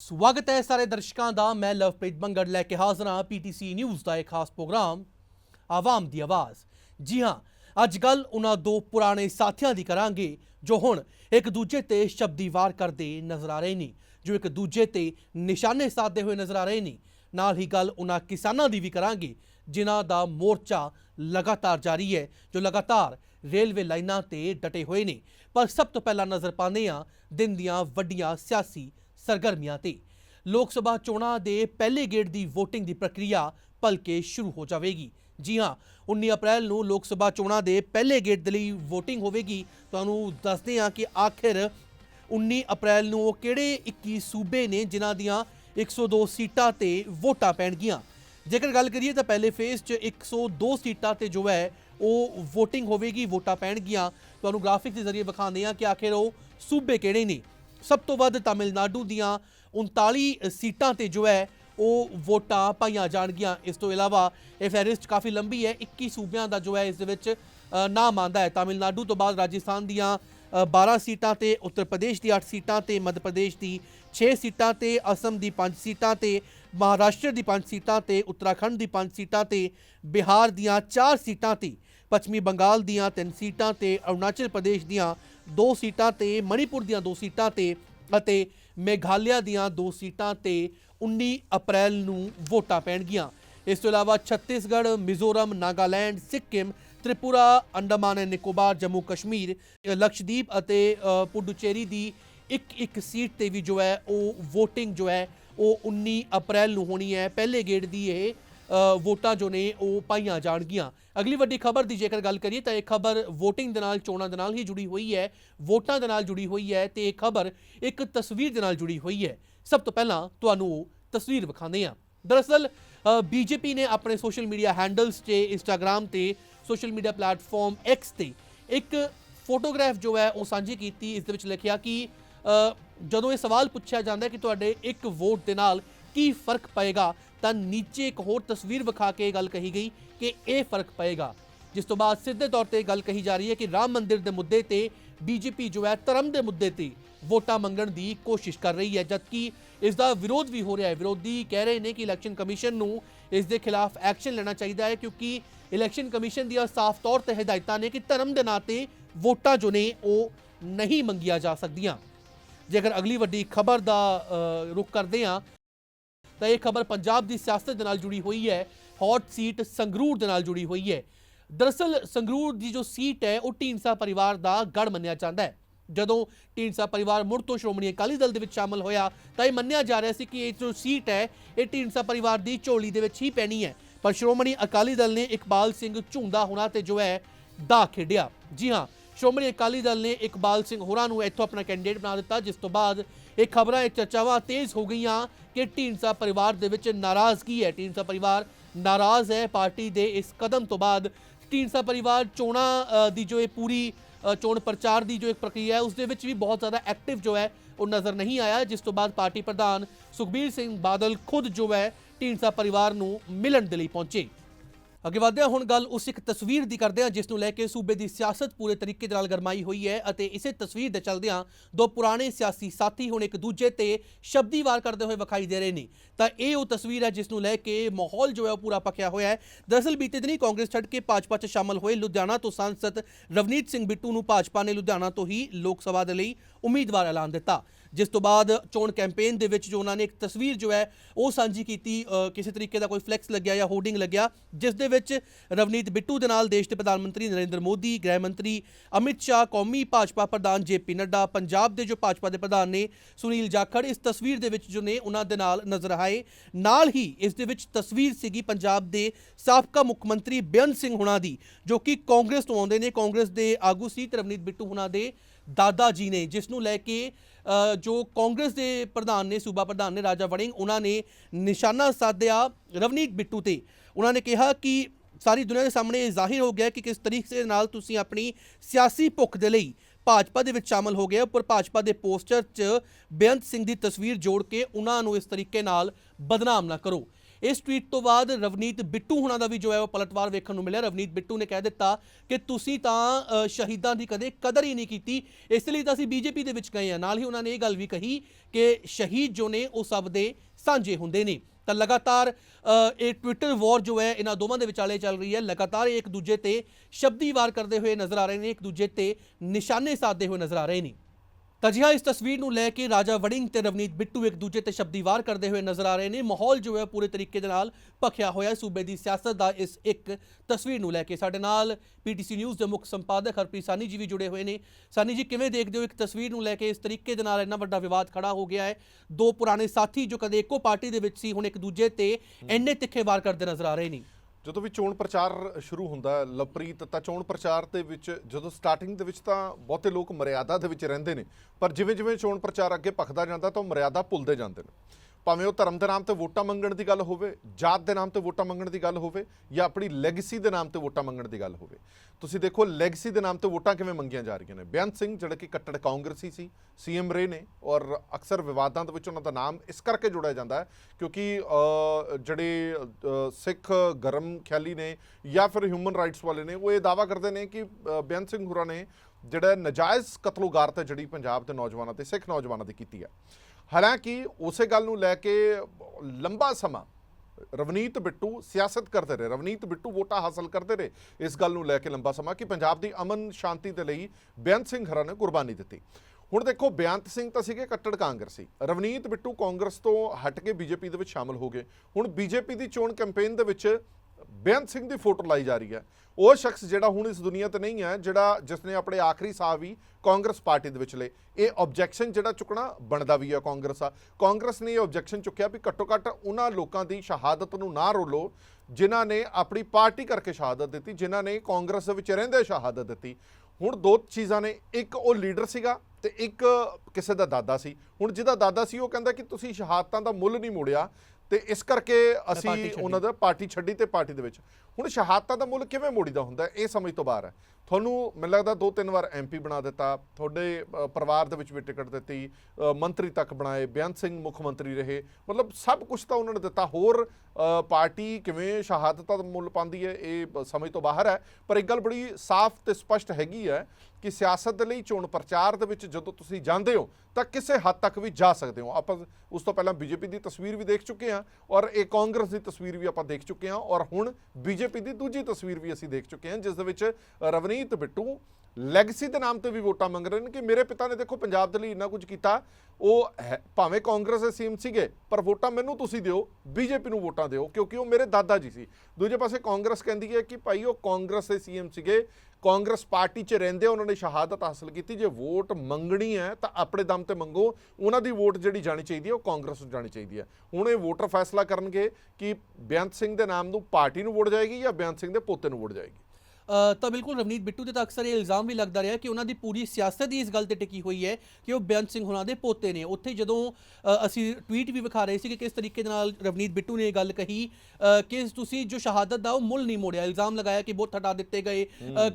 ਸਵਾਗਤ ਹੈ ਸਾਰੇ ਦਰਸ਼ਕਾਂ ਦਾ। ਮੈਂ ਲਵਪ੍ਰੀਤ ਬੰਗੜ ਲੈ ਕੇ ਹਾਜ਼ਰ ਹਾਂ ਪੀਟੀਸੀ ਨਿਊਜ਼ ਦਾ ਇੱਕ ਖਾਸ ਪ੍ਰੋਗਰਾਮ। ਆਵਾਮ ਦੀ ਆਵਾਜ਼। ਜੀ ਹਾਂ, ਅੱਜ ਕੱਲ ਉਹਨਾਂ ਦੋ ਪੁਰਾਣੇ ਸਾਥੀਆਂ ਦੀ ਕਰਾਂਗੇ, ਜੋ ਹੁਣ ਇੱਕ ਦੂਜੇ ਤੇ ਸ਼ਬਦੀ ਵਾਰ ਕਰਦੇ ਨਜ਼ਰ ਆ ਰਹੇ ਨੇ, ਜੋ ਇੱਕ ਦੂਜੇ ਤੇ ਨਿਸ਼ਾਨੇ ਸਾਧਦੇ ਹੋਏ ਨਜ਼ਰ ਆ ਰਹੇ ਨੇ। ਨਾਲ ਹੀ ਗੱਲ ਉਹਨਾਂ ਕਿਸਾਨਾਂ ਦੀ ਵੀ ਕਰਾਂਗੇ, ਜਿਨ੍ਹਾਂ ਦਾ ਮੋਰਚਾ ਲਗਾਤਾਰ ਜਾਰੀ ਹੈ, ਜੋ ਲਗਾਤਾਰ ਰੇਲਵੇ ਲਾਈਨਾਂ ਤੇ ਡਟੇ ਹੋਏ ਨੇ। ਪਰ ਸਭ ਤੋਂ ਪਹਿਲਾਂ ਨਜ਼ਰ ਪਾਉਂਦੇ ਹਾਂ ਦਿਨ ਦੀਆਂ ਵੱਡੀਆਂ ਸਿਆਸੀ ਸਰਗਰਮੀਆਂ ਤੇ। ਲੋਕ ਸਭਾ ਚੋਣਾਂ ਦੇ ਪਹਿਲੇ ਗੇੜ ਦੀ VOTING ਦੀ ਪ੍ਰਕਿਰਿਆ ਭਲਕੇ ਸ਼ੁਰੂ ਹੋ ਜਾਵੇਗੀ। ਜੀ ਹਾਂ 19 ਅਪ੍ਰੈਲ ਨੂੰ ਲੋਕ ਸਭਾ ਚੋਣਾਂ ਦੇ ਪਹਿਲੇ ਗੇੜ ਦੇ ਲਈ VOTING ਹੋਵੇਗੀ। ਤੁਹਾਨੂੰ ਦੱਸਦੇ ਹਾਂ ਕਿ ਆਖਿਰ 19 ਅਪ੍ਰੈਲ ਨੂੰ ਉਹ ਕਿਹੜੇ 21 ਸੂਬੇ ਨੇ ਜਿਨ੍ਹਾਂ ਦੀਆਂ 102 ਸੀਟਾਂ ਤੇ ਵੋਟਾਂ ਪੈਣਗੀਆਂ? ਜੇਕਰ ਗੱਲ ਕਰੀਏ ਤਾਂ ਪਹਿਲੇ ਫੇਸ 'ਚ 102 ਸੀਟਾਂ ਤੇ ਜੋ ਹੈ, ਉਹ VOTING ਹੋਵੇਗੀ, ਵੋਟਾਂ ਪੈਣਗੀਆਂ। ਤੁਹਾਨੂੰ ਗ੍ਰਾਫਿਕਸ ਦੇ ਜ਼ਰੀਏ ਵਿਖਾਉਂਦੇ ਹਾਂ ਕਿ ਆਖਿਰ ਉਹ ਸੂਬੇ ਕਿਹੜੇ ਨੇ। ਸਭ ਤੋਂ ਵੱਧ ਤਾਮਿਲਨਾਡੂ ਦੀਆਂ 39 ਸੀਟਾਂ ਤੇ ਜੋ ਹੈ ਉਹ ਵੋਟਾਂ ਪਾਈਆਂ ਜਾਣਗੀਆਂ। ਇਸ ਤੋਂ ਇਲਾਵਾ ਇਹ ਫਹਿਰਿਸਤ ਕਾਫੀ ਲੰਬੀ ਹੈ 21 ਸੂਬਿਆਂ ਦਾ ਜੋ ਹੈ ਇਸ ਦੇ ਵਿੱਚ ਨਾਮ ਆਂਦਾ ਹੈ। ਤਾਮਿਲਨਾਡੂ ਤੋਂ ਬਾਅਦ ਰਾਜਸਥਾਨ ਦੀਆਂ ਅ, 12 ਸੀਟਾਂ ਤੇ ਉੱਤਰ ਪ੍ਰਦੇਸ਼ ਦੀ 8 ਸੀਟਾਂ ਤੇ ਮੱਧ ਪ੍ਰਦੇਸ਼ ਦੀ 6 ਸੀਟਾਂ ਤੇ ਅਸਮ ਦੀ 5 ਸੀਟਾਂ ਤੇ ਮਹਾਰਾਸ਼ਟਰ ਦੀ 5 ਸੀਟਾਂ ਤੇ ਉੱਤਰਾਖੰਡ ਦੀ 5 ਸੀਟਾਂ ਤੇ ਬਿਹਾਰ ਦੀਆਂ 4 ਸੀਟਾਂ ਤੇ ਪੱਛਮੀ ਬੰਗਾਲ ਦੀਆਂ 3 ਸੀਟਾਂ ਤੇ ਅਰੁਣਾਚਲ ਪ੍ਰਦੇਸ਼ ਦੀਆਂ ਦੋ ਸੀਟਾਂ ਤੇ, ਮਣੀਪੁਰ ਦੀਆਂ ਦੋ ਸੀਟਾਂ ਤੇ ਅਤੇ ਮੇਘਾਲਿਆ ਦੀਆਂ ਦੋ ਸੀਟਾਂ ਤੇ 19 ਅਪ੍ਰੈਲ ਨੂੰ ਵੋਟਾਂ ਪੈਣਗੀਆਂ। ਇਸ ਤੋਂ ਇਲਾਵਾ ਛੱਤੀਸਗੜ੍ਹ, ਮਿਜ਼ੋਰਮ, ਨਾਗਾਲੈਂਡ, ਸਿੱਕਿਮ, ਤ੍ਰਿਪੁਰਾ, ਅੰਡਮਾਨ ਐਂਡ ਨਿਕੋਬਾਰ, ਜੰਮੂ ਕਸ਼ਮੀਰ ਲਕਸ਼ਦੀਪ ਅਤੇ ਪੁਡੁਚੇਰੀ ਦੀ ਇੱਕ ਇੱਕ ਸੀਟ ਤੇ ਵੀ ਜੋ ਹੈ ਉਹ VOTING ਜੋ ਹੈ ਉਹ 19 ਅਪ੍ਰੈਲ ਨੂੰ ਹੋਣੀ ਹੈ। ਪਹਿਲੇ ਗੇੜ ਦੀ ਇਹ ਵੋਟਾਂ ਜੋ ਨੇ ਉਹ ਪਾਈਆਂ ਜਾਣਗੀਆਂ। ਅਗਲੀ ਵੱਡੀ ਖਬਰ ਦੀ ਜੇਕਰ ਗੱਲ ਕਰੀਏ ਤਾਂ ਇਹ ਖਬਰ VOTING ਦੇ ਨਾਲ, ਚੋਣਾਂ ਦੇ ਨਾਲ ਹੀ ਜੁੜੀ ਹੋਈ ਹੈ, ਵੋਟਾਂ ਦੇ ਨਾਲ ਜੁੜੀ ਹੋਈ ਹੈ ਤੇ ਇਹ ਖਬਰ ਇੱਕ ਤਸਵੀਰ ਦੇ ਨਾਲ ਜੁੜੀ ਹੋਈ ਹੈ। ਸਭ ਤੋਂ ਪਹਿਲਾਂ ਤੁਹਾਨੂੰ ਉਹ ਤਸਵੀਰ ਵਿਖਾਉਂਦੇ ਹਾਂ। ਦਰਅਸਲ ਬੀਜੇਪੀ ਨੇ ਆਪਣੇ ਸੋਸ਼ਲ ਮੀਡੀਆ ਹੈਂਡਲਸ ਤੇ ਇੰਸਟਾਗ੍ਰam ਤੇ ਸੋਸ਼ਲ ਮੀਡੀਆ ਪਲੇਟਫਾਰਮ X ਤੇ ਇੱਕ ਫੋਟੋਗ੍ਰਾਫ ਜੋ ਹੈ ਉਹ ਸਾਂਝੀ ਕੀਤੀ। ਇਸ ਦੇ ਵਿੱਚ ਲਿਖਿਆ ਕਿ ਜਦੋਂ ਇਹ ਸਵਾਲ ਪੁੱਛਿਆ ਜਾਂਦਾ ਹੈ ਕਿ ਤੁਹਾਡੇ ਇੱਕ ਵੋਟ ਦੇ ਨਾਲ ਕੀ ਫ਼ਰਕ ਪਏਗਾ ਤਾਂ ਨੀਚੇ ਇੱਕ ਹੋਰ ਤਸਵੀਰ ਵਿਖਾ ਕੇ ਇਹ ਗੱਲ ਕਹੀ ਗਈ ਕਿ ਇਹ ਫ਼ਰਕ ਪਏਗਾ। ਜਿਸ ਤੋਂ ਬਾਅਦ ਸਿੱਧੇ ਤੌਰ ਤੇ ਇਹ ਗੱਲ ਕਹੀ ਜਾ ਰਹੀ ਹੈ ਕਿ ਰਾਮ ਮੰਦਿਰ ਦੇ ਮੁੱਦੇ ਤੇ ਬੀਜੇਪੀ ਜੋ ਹੈ ਧਰਮ ਦੇ ਮੁੱਦੇ ਤੇ ਵੋਟਾਂ ਮੰਗਣ ਦੀ ਕੋਸ਼ਿਸ਼ ਕਰ ਰਹੀ ਹੈ ਜਦਕਿ ਇਸ ਦਾ ਵਿਰੋਧ ਵੀ ਹੋ ਰਿਹਾ ਹੈ। ਵਿਰੋਧੀ ਕਹਿ ਰਹੇ ਨੇ ਕਿ ਇਲੈਕਸ਼ਨ ਕਮਿਸ਼ਨ ਨੂੰ ਇਸ ਦੇ ਖਿਲਾਫ ਐਕਸ਼ਨ ਲੈਣਾ ਚਾਹੀਦਾ ਹੈ ਕਿਉਂਕਿ ਇਲੈਕਸ਼ਨ ਕਮਿਸ਼ਨ ਦੀਆਂ ਸਾਫ਼ ਤੌਰ ਤੇ ਹਦਾਇਤਾਂ ਨੇ ਕਿ ਧਰਮ ਦੇ ਨਾਂ ਤੇ ਵੋਟਾਂ ਜੋ ਨੇ ਉਹ ਨਹੀਂ ਮੰਗੀਆਂ ਜਾ ਸਕਦੀਆਂ। ਜੇਕਰ ਅਗਲੀ ਵੱਡੀ ਖਬਰ ਦਾ ਅ, ਕਰਦੇ ਹਾਂ ਤਾਂ ਇਹ ਖਬਰ ਪੰਜਾਬ ਦੀ ਸਿਆਸਤ ਦੇ ਨਾਲ ਜੁੜੀ ਹੋਈ ਹੈ। ਹੌਟ ਸੀਟ ਸੰਗਰੂਰ ਦੇ ਨਾਲ ਜੁੜੀ ਹੋਈ ਹੈ। ਦਰਅਸਲ ਸੰਗਰੂਰ ਦੀ ਜੋ ਸੀਟ ਹੈ, ਉਹ ਢੀਂਡਸਾ ਪਰਿਵਾਰ ਦਾ ਗੜ ਮੰਨਿਆ ਜਾਂਦਾ ਹੈ। ਜਦੋਂ ਢੀਂਡਸਾ ਪਰਿਵਾਰ ਮੁੜ ਤੋਂ ਸ਼੍ਰੋਮਣੀ ਅਕਾਲੀ ਦਲ ਦੇ ਵਿੱਚ ਸ਼ਾਮਲ ਹੋਇਆ, ਤਾਂ ਇਹ ਮੰਨਿਆ ਜਾ ਰਿਹਾ ਸੀ ਕਿ ਇਹ ਜੋ ਸੀਟ ਹੈ, ਇਹ ਢੀਂਡਸਾ ਪਰਿਵਾਰ ਦੀ ਝੋਲੀ ਦੇ ਵਿੱਚ ਹੀ ਪੈਣੀ ਹੈ। ਪਰ ਸ਼੍ਰੋਮਣੀ ਅਕਾਲੀ ਦਲ ਨੇ ਇਕਬਾਲ ਸਿੰਘ ਝੁੰਦਾ ਹੋਣਾ ਤੇ ਜੋ ਹੈ, ਦਾ ਖੇਡਿਆ। ਜੀ ਹਾਂ, ਸ਼੍ਰੋਮਣੀ ਅਕਾਲੀ ਦਲ ਨੇ ਇਕਬਾਲ ਸਿੰਘ ਹੋਰਾਂ ਨੂੰ ਇੱਥੋਂ ਆਪਣਾ ਕੈਂਡੀਡੇਟ ਬਣਾ ਦਿੱਤਾ, ਜਿਸ ਤੋਂ ਬਾਅਦ ਇਹ ਖਬਰਾਂ, ਇਹ ਚਰਚਾਵਾਂ ਤੇਜ਼ ਹੋ ਗਈਆਂ ਕਿ ਢੀਂਡਸਾ ਪਰਿਵਾਰ ਦੇ ਵਿੱਚ ਨਾਰਾਜ਼ਗੀ ਹੈ। ਢੀਂਡਸਾ ਪਰਿਵਾਰ ਨਾਰਾਜ਼ ਹੈ। ਪਾਰਟੀ ਦੇ ਇਸ ਕਦਮ ਤੋਂ ਬਾਅਦ ਢੀਂਡਸਾ ਪਰਿਵਾਰ ਚੋਣਾਂ ਦੀ ਜੋ ਇਹ ਪੂਰੀ ਚੋਣ ਪ੍ਰਚਾਰ ਦੀ ਜੋ ਇੱਕ ਪ੍ਰਕਿਰਿਆ ਹੈ, ਉਸ ਦੇ ਵਿੱਚ ਵੀ ਬਹੁਤ ਜ਼ਿਆਦਾ ਐਕਟਿਵ ਜੋ ਹੈ, ਉਹ ਨਜ਼ਰ ਨਹੀਂ ਆਇਆ, ਜਿਸ ਤੋਂ ਬਾਅਦ ਪਾਰਟੀ ਪ੍ਰਧਾਨ ਸੁਖਬੀਰ ਸਿੰਘ ਬਾਦਲ ਖੁਦ ਜੋ ਹੈ, ਢੀਂਡਸਾ ਪਰਿਵਾਰ ਨੂੰ ਮਿਲਣ ਦੇ ਲਈ ਪਹੁੰਚੇ। ਅੱਗੇ ਵਧਦੇ ਹਾਂ, ਹੁਣ ਗੱਲ ਉਸ ਇੱਕ ਤਸਵੀਰ ਦੀ ਕਰਦੇ ਹਾਂ ਜਿਸ ਨੂੰ ਲੈ ਕੇ ਸੂਬੇ ਦੀ ਸਿਆਸਤ ਪੂਰੇ ਤਰੀਕੇ ਦੇ ਨਾਲ ਗਰਮਾਈ ਹੋਈ ਹੈ ਅਤੇ ਇਸੇ ਤਸਵੀਰ ਦੇ ਚਲਦਿਆਂ ਦੋ ਪੁਰਾਣੇ ਸਿਆਸੀ ਸਾਥੀ ਹੁਣ ਇੱਕ ਦੂਜੇ ਤੇ ਸ਼ਬਦੀ ਵਾਰ ਕਰਦੇ ਹੋਏ ਵਿਖਾਈ ਦੇ ਰਹੇ ਨੇ। ਤਾਂ ਇਹ ਉਹ ਤਸਵੀਰ ਹੈ ਜਿਸ ਨੂੰ ਲੈ ਕੇ ਮਾਹੌਲ ਜੋ ਹੈ ਉਹ ਪੂਰਾ ਪੱਕਿਆ ਹੋਇਆ ਹੈ। ਦਰਅਸਲ ਬੀਤੇ ਦਿਨੀ ਕਾਂਗਰਸ ਛੱਡ ਕੇ ਭਾਜਪਾ 'ਚ ਸ਼ਾਮਲ ਹੋਏ ਲੁਧਿਆਣਾ ਤੋਂ ਸੰਸਦ ਰਵਨੀਤ ਸਿੰਘ ਬਿੱਟੂ ਨੂੰ ਭਾਜਪਾ ਨੇ ਲੁਧਿਆਣਾ ਤੋਂ ਹੀ ਲੋਕ ਸਭਾ ਦੇ ਲਈ ਉਮੀਦਵਾਰ ਐਲਾਨ ਦਿੱਤਾ। ਜਿਸ ਤੋਂ ਬਾਅਦ ਚੋਣ ਕੈਂਪੇਨ ਦੇ ਵਿੱਚ ਜੋ ਉਹਨਾਂ ਨੇ ਇੱਕ ਤਸਵੀਰ ਜੋ ਹੈ, ਉਹ ਸਾਂਝੀ ਕੀਤੀ ਕਿਸੇ ਤਰੀਕੇ ਦਾ ਕੋਈ ਫਲੈਕਸ ਲੱਗਿਆ ਜਾਂ ਹੋਰਡਿੰਗ ਲੱਗਿਆ, ਜਿਸ ਦੇ ਵਿੱਚ ਰਵਨੀਤ ਬਿੱਟੂ ਦੇ ਨਾਲ ਦੇਸ਼ ਦੇ ਪ੍ਰਧਾਨ ਮੰਤਰੀ ਨਰਿੰਦਰ ਮੋਦੀ, ਗ੍ਰਹਿ ਮੰਤਰੀ ਅਮਿਤ ਸ਼ਾਹ, ਕੌਮੀ ਭਾਜਪਾ ਪ੍ਰਧਾਨ ਜੇਪੀ ਨੱਡਾ, ਪੰਜਾਬ ਦੇ ਜੋ ਭਾਜਪਾ ਦੇ ਪ੍ਰਧਾਨ ਨੇ ਸੁਨੀਲ ਜਾਖੜ, ਇਸ ਤਸਵੀਰ ਦੇ ਵਿੱਚ ਜੋ ਨੇ ਉਹਨਾਂ ਦੇ ਨਾਲ ਨਜ਼ਰ ਆਏ। ਨਾਲ ਹੀ ਇਸ ਦੇ ਵਿੱਚ ਤਸਵੀਰ ਸੀਗੀ ਪੰਜਾਬ ਦੇ ਸਾਬਕਾ ਮੁੱਖ ਮੰਤਰੀ ਬੇਅੰਤ ਸਿੰਘ ਹੁਣਾਂ ਦੀ, ਜੋ ਕਿ ਕਾਂਗਰਸ ਤੋਂ ਆਉਂਦੇ ਨੇ। ਕਾਂਗਰਸ ਦੇ ਆਗੂ ਸੀ ਤੇ ਰਵਨੀਤ ਬਿੱਟੂ ਹੁਣਾਂ ਦੇ ਦਾਦਾ ਜੀ ਨੇ, ਜਿਸ ਨੂੰ ਲੈ ਕੇ ਜੋ ਕਾਂਗਰਸ ਦੇ ਪ੍ਰਧਾਨ ਨੇ, ਸੂਬਾ ਪ੍ਰਧਾਨ ਨੇ ਰਾਜਾ ਵੜਿੰਗ, ਉਹਨਾਂ ਨੇ ਨਿਸ਼ਾਨਾ ਸਾਧਿਆ ਰਵਨੀਤ ਬਿੱਟੂ ਤੇ। ਉਹਨਾਂ ਨੇ ਕਿਹਾ ਕਿ ਸਾਰੀ ਦੁਨੀਆ ਦੇ ਸਾਹਮਣੇ ਇਹ ਜ਼ਾਹਿਰ ਹੋ ਗਿਆ ਕਿ ਕਿਸ ਤਰੀਕੇ ਨਾਲ ਤੁਸੀਂ ਆਪਣੀ ਸਿਆਸੀ ਭੁੱਖ ਦੇ ਲਈ ਭਾਜਪਾ ਦੇ ਵਿੱਚ ਸ਼ਾਮਲ ਹੋ ਗਏ ਹੋ। ਪਰ ਭਾਜਪਾ ਦੇ ਪੋਸਟਰ 'ਚ ਬੇਅੰਤ ਸਿੰਘ ਦੀ ਤਸਵੀਰ ਜੋੜ ਕੇ ਉਹਨਾਂ ਨੂੰ ਇਸ ਤਰੀਕੇ ਨਾਲ ਬਦਨਾਮ ਨਾ ਕਰੋ। ਇਸ ਟਵੀਟ ਤੋਂ ਬਾਅਦ ਰਵਨੀਤ ਬਿੱਟੂ ਹੁਣਾਂ ਦਾ ਵੀ ਜੋ ਹੈ ਉਹ ਪਲਟਵਾਰ ਵੇਖਣ ਨੂੰ ਮਿਲਿਆ। ਰਵਨੀਤ ਬਿੱਟੂ ਨੇ ਕਹਿ ਦਿੱਤਾ ਕਿ ਤੁਸੀਂ ਤਾਂ ਸ਼ਹੀਦਾਂ ਦੀ ਕਦੇ ਕਦਰ ਹੀ ਨਹੀਂ ਕੀਤੀ, ਇਸ ਲਈ ਤਾਂ ਅਸੀਂ ਬੀਜੇਪੀ ਦੇ ਵਿੱਚ ਗਏ ਆ ਨਾਲ ਹੀ ਉਹਨਾਂ ਨੇ ਇਹ ਗੱਲ ਵੀ ਕਹੀ ਕਿ ਸ਼ਹੀਦ ਜੋ ਨੇ ਉਹ ਸਭ ਦੇ ਸਾਂਝੇ ਹੁੰਦੇ ਨੇ। ਤਾਂ ਲਗਾਤਾਰ ਇਹ ਟਵਿੱਟਰ ਵਾਰ ਜੋ ਹੈ, ਇਹਨਾਂ ਦੋਵਾਂ ਦੇ ਵਿਚਾਲੇ ਚੱਲ ਰਹੀ ਹੈ। ਲਗਾਤਾਰ ਇਹ ਇੱਕ ਦੂਜੇ ਤੇ ਸ਼ਬਦੀ ਵਾਰ ਕਰਦੇ ਹੋਏ ਨਜ਼ਰ ਆ ਰਹੇ ਨੇ, ਇੱਕ ਦੂਜੇ ਤੇ ਨਿਸ਼ਾਨੇ ਸਾਧਦੇ ਹੋਏ ਨਜ਼ਰ ਆ ਰਹੇ ਨੇ। ਤਾਂ ਜੀ ਹਾਂ ਇਸ ਤਸਵੀਰ ਨੂੰ ਲੈ ਕੇ ਰਾਜਾ ਵੜਿੰਗ ਤੇ ਰਵਨੀਤ ਬਿੱਟੂ ਇੱਕ ਦੂਜੇ ਤੇ ਸ਼ਬਦੀਵਾਰ ਕਰਦੇ ਹੋਏ ਨਜ਼ਰ ਆ ਰਹੇ ਨੇ। ਮਾਹੌਲ ਜੋ ਹੈ ਪੂਰੇ ਤਰੀਕੇ ਦੇ ਨਾਲ ਭਖਿਆ ਹੋਇਆ ਸੂਬੇ ਦੀ ਸਿਆਸਤ ਦਾ ਇਸ ਇੱਕ ਤਸਵੀਰ ਨੂੰ ਲੈ ਕੇ ਸਾਡੇ ਨਾਲ ਪੀਟੀਸੀ ਨਿਊਜ਼ ਦੇ ਮੁੱਖ ਸੰਪਾਦਕ ਹਰਪ੍ਰੀਤ ਸਾਨੀ ਜੀ ਵੀ ਜੁੜੇ ਹੋਏ ਨੇ। ਸਾਨੀ ਜੀ, ਕਿਵੇਂ ਦੇਖਦੇ ਹੋ ਇੱਕ ਤਸਵੀਰ ਨੂੰ ਲੈ ਕੇ ਇਸ ਤਰੀਕੇ ਦੇ ਨਾਲ ਇੰਨਾ ਵੱਡਾ ਵਿਵਾਦ ਖੜਾ ਹੋ ਗਿਆ ਹੈ? ਦੋ ਪੁਰਾਣੇ ਸਾਥੀ ਜੋ ਕਦੇ ਇੱਕੋ ਪਾਰਟੀ ਦੇ ਵਿੱਚ ਸੀ, ਹੁਣ ਇੱਕ ਦੂਜੇ ਤੇ ਇੰਨੇ ਤਿੱਖੇ ਵਾਰ ਕਰਦੇ ਨਜ਼ਰ ਆ ਰਹੇ ਨੇ। ਜਦੋਂ ਵੀ ਚੋਣ ਪ੍ਰਚਾਰ ਸ਼ੁਰੂ ਹੁੰਦਾ ਹੈ, ਲਵਪ੍ਰੀਤ, ਤਾਂ ਚੋਣ ਪ੍ਰਚਾਰ ਦੇ ਵਿੱਚ ਜਦੋਂ ਸਟਾਰਟਿੰਗ ਦੇ ਵਿੱਚ ਤਾਂ ਬਹੁਤੇ ਲੋਕ ਮਰਿਆਦਾ ਦੇ ਵਿੱਚ ਰਹਿੰਦੇ ਨੇ, ਪਰ ਜਿਵੇਂ ਜਿਵੇਂ ਚੋਣ ਪ੍ਰਚਾਰ ਅੱਗੇ ਭਖਦਾ ਜਾਂਦਾ, ਤਾਂ ਉਹ ਮਰਿਆਦਾ ਭੁੱਲਦੇ ਜਾਂਦੇ ਨੇ। ਭਾਵੇਂ ਉਹ ਧਰਮ ਦੇ ਨਾਮ ਤੇ ਵੋਟਾਂ ਮੰਗਣ ਦੀ ਗੱਲ ਹੋਵੇ, ਜਾਤ ਦੇ ਨਾਮ ਤੇ ਵੋਟਾਂ ਮੰਗਣ ਦੀ ਗੱਲ ਹੋਵੇ ਜਾਂ ਆਪਣੀ ਲੈਗੇਸੀ ਦੇ ਨਾਮ ਤੇ ਵੋਟਾਂ ਮੰਗਣ ਦੀ ਗੱਲ ਹੋਵੇ। ਤੁਸੀਂ ਦੇਖੋ ਲੈਗੇਸੀ ਦੇ ਨਾਮ ਤੇ ਵੋਟਾਂ ਕਿਵੇਂ ਮੰਗੀਆਂ ਜਾ ਰਹੀਆਂ ਨੇ। ਬੇਅੰਤ ਸਿੰਘ ਜਿਹੜੇ ਕਿ ਕੱਟੜ ਕਾਂਗਰਸੀ ਸੀ, ਸੀਐਮ ਰਹੇ ਨੇ ਔਰ ਅਕਸਰ ਵਿਵਾਦਾਂ ਦੇ ਵਿੱਚ ਉਹਨਾਂ ਦਾ ਨਾਮ ਇਸ ਕਰਕੇ ਜੋੜਿਆ ਜਾਂਦਾ ਹੈ ਕਿਉਂਕਿ ਜਿਹੜੇ ਸਿੱਖ ਗਰਮ ਖਿਆਲੀ ਨੇ ਜਾਂ ਫਿਰ ਹਿਊਮਨ ਰਾਈਟਸ ਵਾਲੇ ਨੇ, ਉਹ ਇਹ ਦਾਵਾ ਕਰਦੇ ਨੇ ਕਿ ਬੇਅੰਤ ਸਿੰਘ ਹੁਰਾ ਨੇ ਜਿਹੜਾ ਨਜਾਇਜ਼ ਕਤਲੋਗਾਰਤ ਹੈ ਜਿਹੜੀ ਪੰਜਾਬ ਦੇ ਨੌਜਵਾਨਾਂ ਤੇ ਸਿੱਖ ਨੌਜਵਾਨਾਂ ਦੀ ਕੀਤੀ ਹੈ। ਹਾਲਾਂਕਿ ਉਸੇ ਗੱਲ ਨੂੰ ਲੈ ਕੇ ਲੰਬਾ ਸਮਾਂ ਰਵਨੀਤ ਬਿੱਟੂ ਸਿਆਸਤ ਕਰਦੇ ਰਹੇ, ਰਵਨੀਤ ਬਿੱਟੂ ਵੋਟਾਂ ਹਾਸਲ ਕਰਦੇ ਰਹੇ, ਇਸ ਗੱਲ ਨੂੰ ਲੈ ਕੇ ਲੰਬਾ ਸਮਾਂ ਕਿ ਪੰਜਾਬ ਦੀ ਅਮਨ ਸ਼ਾਂਤੀ ਦੇ ਲਈ ਬੇਅੰਤ ਸਿੰਘ ਹਰਾ ਨੇ ਕੁਰਬਾਨੀ ਦਿੱਤੀ। ਹੁਣ ਦੇਖੋ, ਬੇਅੰਤ ਸਿੰਘ ਤਾਂ ਸੀਗੇ ਕੱਟੜ ਕਾਂਗਰਸੀ, ਰਵਨੀਤ ਬਿੱਟੂ ਕਾਂਗਰਸ ਤੋਂ ਹਟ ਕੇ ਬੀਜੇਪੀ ਦੇ ਵਿੱਚ ਸ਼ਾਮਲ ਹੋ ਗਏ। ਹੁਣ ਬੀਜੇਪੀ ਦੀ ਚੋਣ ਕੈਂਪੇਨ ਦੇ ਵਿੱਚ ਬੇਅੰਤ ਸਿੰਘ ਦੀ ਫੋਟੋ ਲਾਈ ਜਾ ਰਹੀ ਹੈ। ਉਹ ਸ਼ਖਸ ਜਿਹੜਾ ਹੁਣ ਇਸ ਦੁਨੀਆ ਤੇ ਨਹੀਂ ਹੈ, ਜਿਹੜਾ ਜਿਸ ਨੇ ਆਪਣੇ ਆਖਰੀ ਸਾਹ ਵੀ ਕਾਂਗਰਸ ਪਾਰਟੀ ਦੇ ਵਿੱਚ ਲਏ। ਇਹ ਆਬਜੈਕਸ਼ਨ ਜਿਹੜਾ ਚੁੱਕਣਾ ਬਣਦਾ ਵੀ ਹੈ ਕਾਂਗਰਸ ਆ। ਕਾਂਗਰਸ ਨੇ ਇਹ ਆਬਜੈਕਸ਼ਨ ਚੁੱਕਿਆ ਵੀ ਘੱਟੋ ਘੱਟ ਉਹਨਾਂ ਲੋਕਾਂ ਦੀ ਸ਼ਹਾਦਤ ਨੂੰ ਨਾ ਰੋਲੋ, ਜਿਨ੍ਹਾਂ ਨੇ ਆਪਣੀ ਪਾਰਟੀ ਕਰਕੇ ਸ਼ਹਾਦਤ ਦਿੱਤੀ, ਜਿਨ੍ਹਾਂ ਨੇ ਕਾਂਗਰਸ ਦੇ ਵਿੱਚ ਰਹਿੰਦੇ ਸ਼ਹਾਦਤ ਦਿੱਤੀ। ਹੁਣ ਦੋ ਚੀਜ਼ਾਂ ਨੇ, ਇੱਕ ਉਹ ਲੀਡਰ ਸੀਗਾ ਤੇ ਇੱਕ ਕਿਸੇ ਦਾ ਦਾਦਾ ਸੀ। ਹੁਣ ਜਿਹਦਾ ਦਾਦਾ ਸੀ, ਉਹ ਕਹਿੰਦਾ ਕਿ ਤੁਸੀਂ ਸ਼ਹਾਦਤਾਂ ਦਾ ਮੁੱਲ ਨਹੀਂ ਮੋੜਿਆ ਤੇ ਇਸ ਕਰਕੇ ਅਸੀਂ। ਉਹਨਾਂ ਦਾ ਪਾਰਟੀ ਛੱਡੀ ਤੇ ਪਾਰਟੀ ਦੇ ਵਿੱਚ। ਹੁਣ ਸ਼ਹਾਦਤਾਂ ਦਾ ਮੁੱਲ ਕਿਵੇਂ ਮੋੜੀਦਾ ਹੁੰਦਾ? ਇਹ ਸਮਝ ਤੋਂ ਬਾਹਰ ਹੈ। ਤੁਹਾਨੂੰ ਮੈਨੂੰ ਲੱਗਦਾ ਦੋ ਤਿੰਨ ਵਾਰ ਐਮਪੀ ਬਣਾ ਦਿੱਤਾ ਤੁਹਾਡੇ ਪਰਿਵਾਰ ਦੇ ਵਿੱਚ ਵੀ ਟਿਕਟ ਦਿੱਤੀ ਮੰਤਰੀ ਤੱਕ ਬਣਾਏ ਬੇਅੰਤ ਸਿੰਘ ਮੁੱਖ ਮੰਤਰੀ ਰਹੇ। ਮਤਲਬ ਸਭ ਕੁਝ ਤਾਂ ਉਹਨਾਂ ਨੇ ਦਿੱਤਾ। ਹੋਰ ਪਾਰਟੀ ਕਿਵੇਂ ਸ਼ਹਾਦਤਾਂ ਦਾ ਮੁੱਲ ਪਾਉਂਦੀ ਹੈ ਇਹ ਸਮਝ ਤੋਂ ਬਾਹਰ ਹੈ। ਪਰ ਇੱਕ ਗੱਲ ਬੜੀ ਸਾਫ਼ ਤੇ ਸਪਸ਼ਟ ਹੈਗੀ ਹੈ ਕਿ ਸਿਆਸਤ ਦੇ ਲਈ ਚੋਣ ਪ੍ਰਚਾਰ ਦੇ ਵਿੱਚ ਜਦੋਂ ਤੁਸੀਂ ਜਾਂਦੇ ਹੋ, ਤਾਂ ਕਿਸੇ ਹੱਦ ਤੱਕ ਵੀ ਜਾ ਸਕਦੇ ਹੋ। ਆਪਾਂ ਉਸ ਤੋਂ ਪਹਿਲਾਂ ਬੀਜੇਪੀ ਦੀ ਤਸਵੀਰ ਵੀ ਦੇਖ ਚੁੱਕੇ ਹਾਂ ਔਰ ਇਹ ਕਾਂਗਰਸ ਦੀ ਤਸਵੀਰ ਵੀ ਆਪਾਂ ਦੇਖ ਚੁੱਕੇ ਹਾਂ ਔਰ ਹੁਣ ਬੀਜੇਪੀ ਦੀ ਦੂਜੀ ਤਸਵੀਰ ਵੀ ਅਸੀਂ ਦੇਖ ਚੁੱਕੇ ਹਾਂ, ਜਿਸ ਦੇ ਵਿੱਚ ਰਵਨੀਤ ਬਿੱਟੂ ਲੈਗਸੀ ਦੇ ਨਾਮ ਤੇ ਵੀ ਵੋਟਾਂ ਮੰਗ ਰਹੇ ਨੇ ਕਿ ਮੇਰੇ ਪਿਤਾ ਨੇ ਦੇਖੋ ਪੰਜਾਬ ਦੇ ਲਈ ਇੰਨਾ ਕੁਝ ਕੀਤਾ। ਉਹ ਹੈ- ਭਾਵੇਂ ਕਾਂਗਰਸ ਦੇ ਸੀਐਮ ਸੀਗੇ, ਪਰ ਵੋਟਾਂ ਮੈਨੂੰ ਤੁਸੀਂ ਦਿਓ, ਬੀਜੇਪੀ ਨੂੰ ਵੋਟਾਂ ਦਿਓ, ਕਿਉਂਕਿ ਉਹ ਮੇਰੇ ਦਾਦਾ ਜੀ ਸੀ। ਦੂਜੇ ਪਾਸੇ ਕਾਂਗਰਸ ਕਹਿੰਦੀ ਹੈ ਕਿ ਭਾਈ ਉਹ ਕਾਂਗਰਸ ਦੇ ਸੀਐਮ ਸੀਗੇ, ਕਾਂਗਰਸ ਪਾਰਟੀ 'ਚ ਰਹਿੰਦੇ ਉਹਨਾਂ ਨੇ ਸ਼ਹਾਦਤ ਹਾਸਲ ਕੀਤੀ। ਜੇ ਵੋਟ ਮੰਗਣੀ ਹੈ ਤਾਂ ਆਪਣੇ ਦਮ ਤੇ ਮੰਗੋ, ਉਹਨਾਂ ਦੀ ਵੋਟ ਜਿਹੜੀ ਜਾਣੀ ਚਾਹੀਦੀ ਹੈ, ਉਹ ਕਾਂਗਰਸ ਨੂੰ ਜਾਣੀ ਚਾਹੀਦੀ ਹੈ। ਹੁਣ ਇਹ ਵੋਟਰ ਫੈਸਲਾ ਕਰਨਗੇ ਕਿ ਬੇਅੰਤ ਸਿੰਘ ਦੇ ਨਾਮ ਨੂੰ ਪਾਰਟੀ ਨੂੰ ਵੋਟ ਜਾਏਗੀ ਜਾਂ ਬੇਅੰਤ ਸਿੰਘ ਦੇ ਪੋਤੇ ਨੂੰ ਵੋਟ ਜਾਏਗੀ। ਤਾਂ ਬਿਲਕੁਲ ਰਵਨੀਤ ਬਿੱਟੂ ਤੇ ਤਾਂ ਅਕਸਰ ਇਹ ਇਲਜ਼ਾਮ ਵੀ ਲੱਗਦਾ ਰਿਹਾ ਕਿ ਉਹਨਾਂ ਦੀ ਪੂਰੀ ਸਿਆਸਤ ਹੀ ਇਸ ਗੱਲ ਤੇ ਟਿਕੀ ਹੋਈ ਹੈ ਕਿ ਉਹ ਬੇਅੰਤ ਸਿੰਘ ਹੁਣਾਂ ਦੇ ਪੋਤੇ ਨੇ। ਉੱਥੇ ਜਦੋਂ ਅਸੀਂ ਟਵੀਟ ਵੀ ਵਿਖਾ ਰਹੇ ਸੀ ਕਿ ਕਿਸ ਤਰੀਕੇ ਦੇ ਨਾਲ ਰਵਨੀਤ ਬਿੱਟੂ ਨੇ ਇਹ ਗੱਲ ਕਹੀ ਕਿ ਤੁਸੀਂ ਜੋ ਸ਼ਹਾਦਤ ਦਾ ਉਹ ਮੁੱਲ ਨਹੀਂ ਮੋੜਿਆ। ਇਲਜ਼ਾਮ ਲਗਾਇਆ ਕਿ ਬਹੁਤ ਹਟਾ ਦਿੱਤੇ ਗਏ।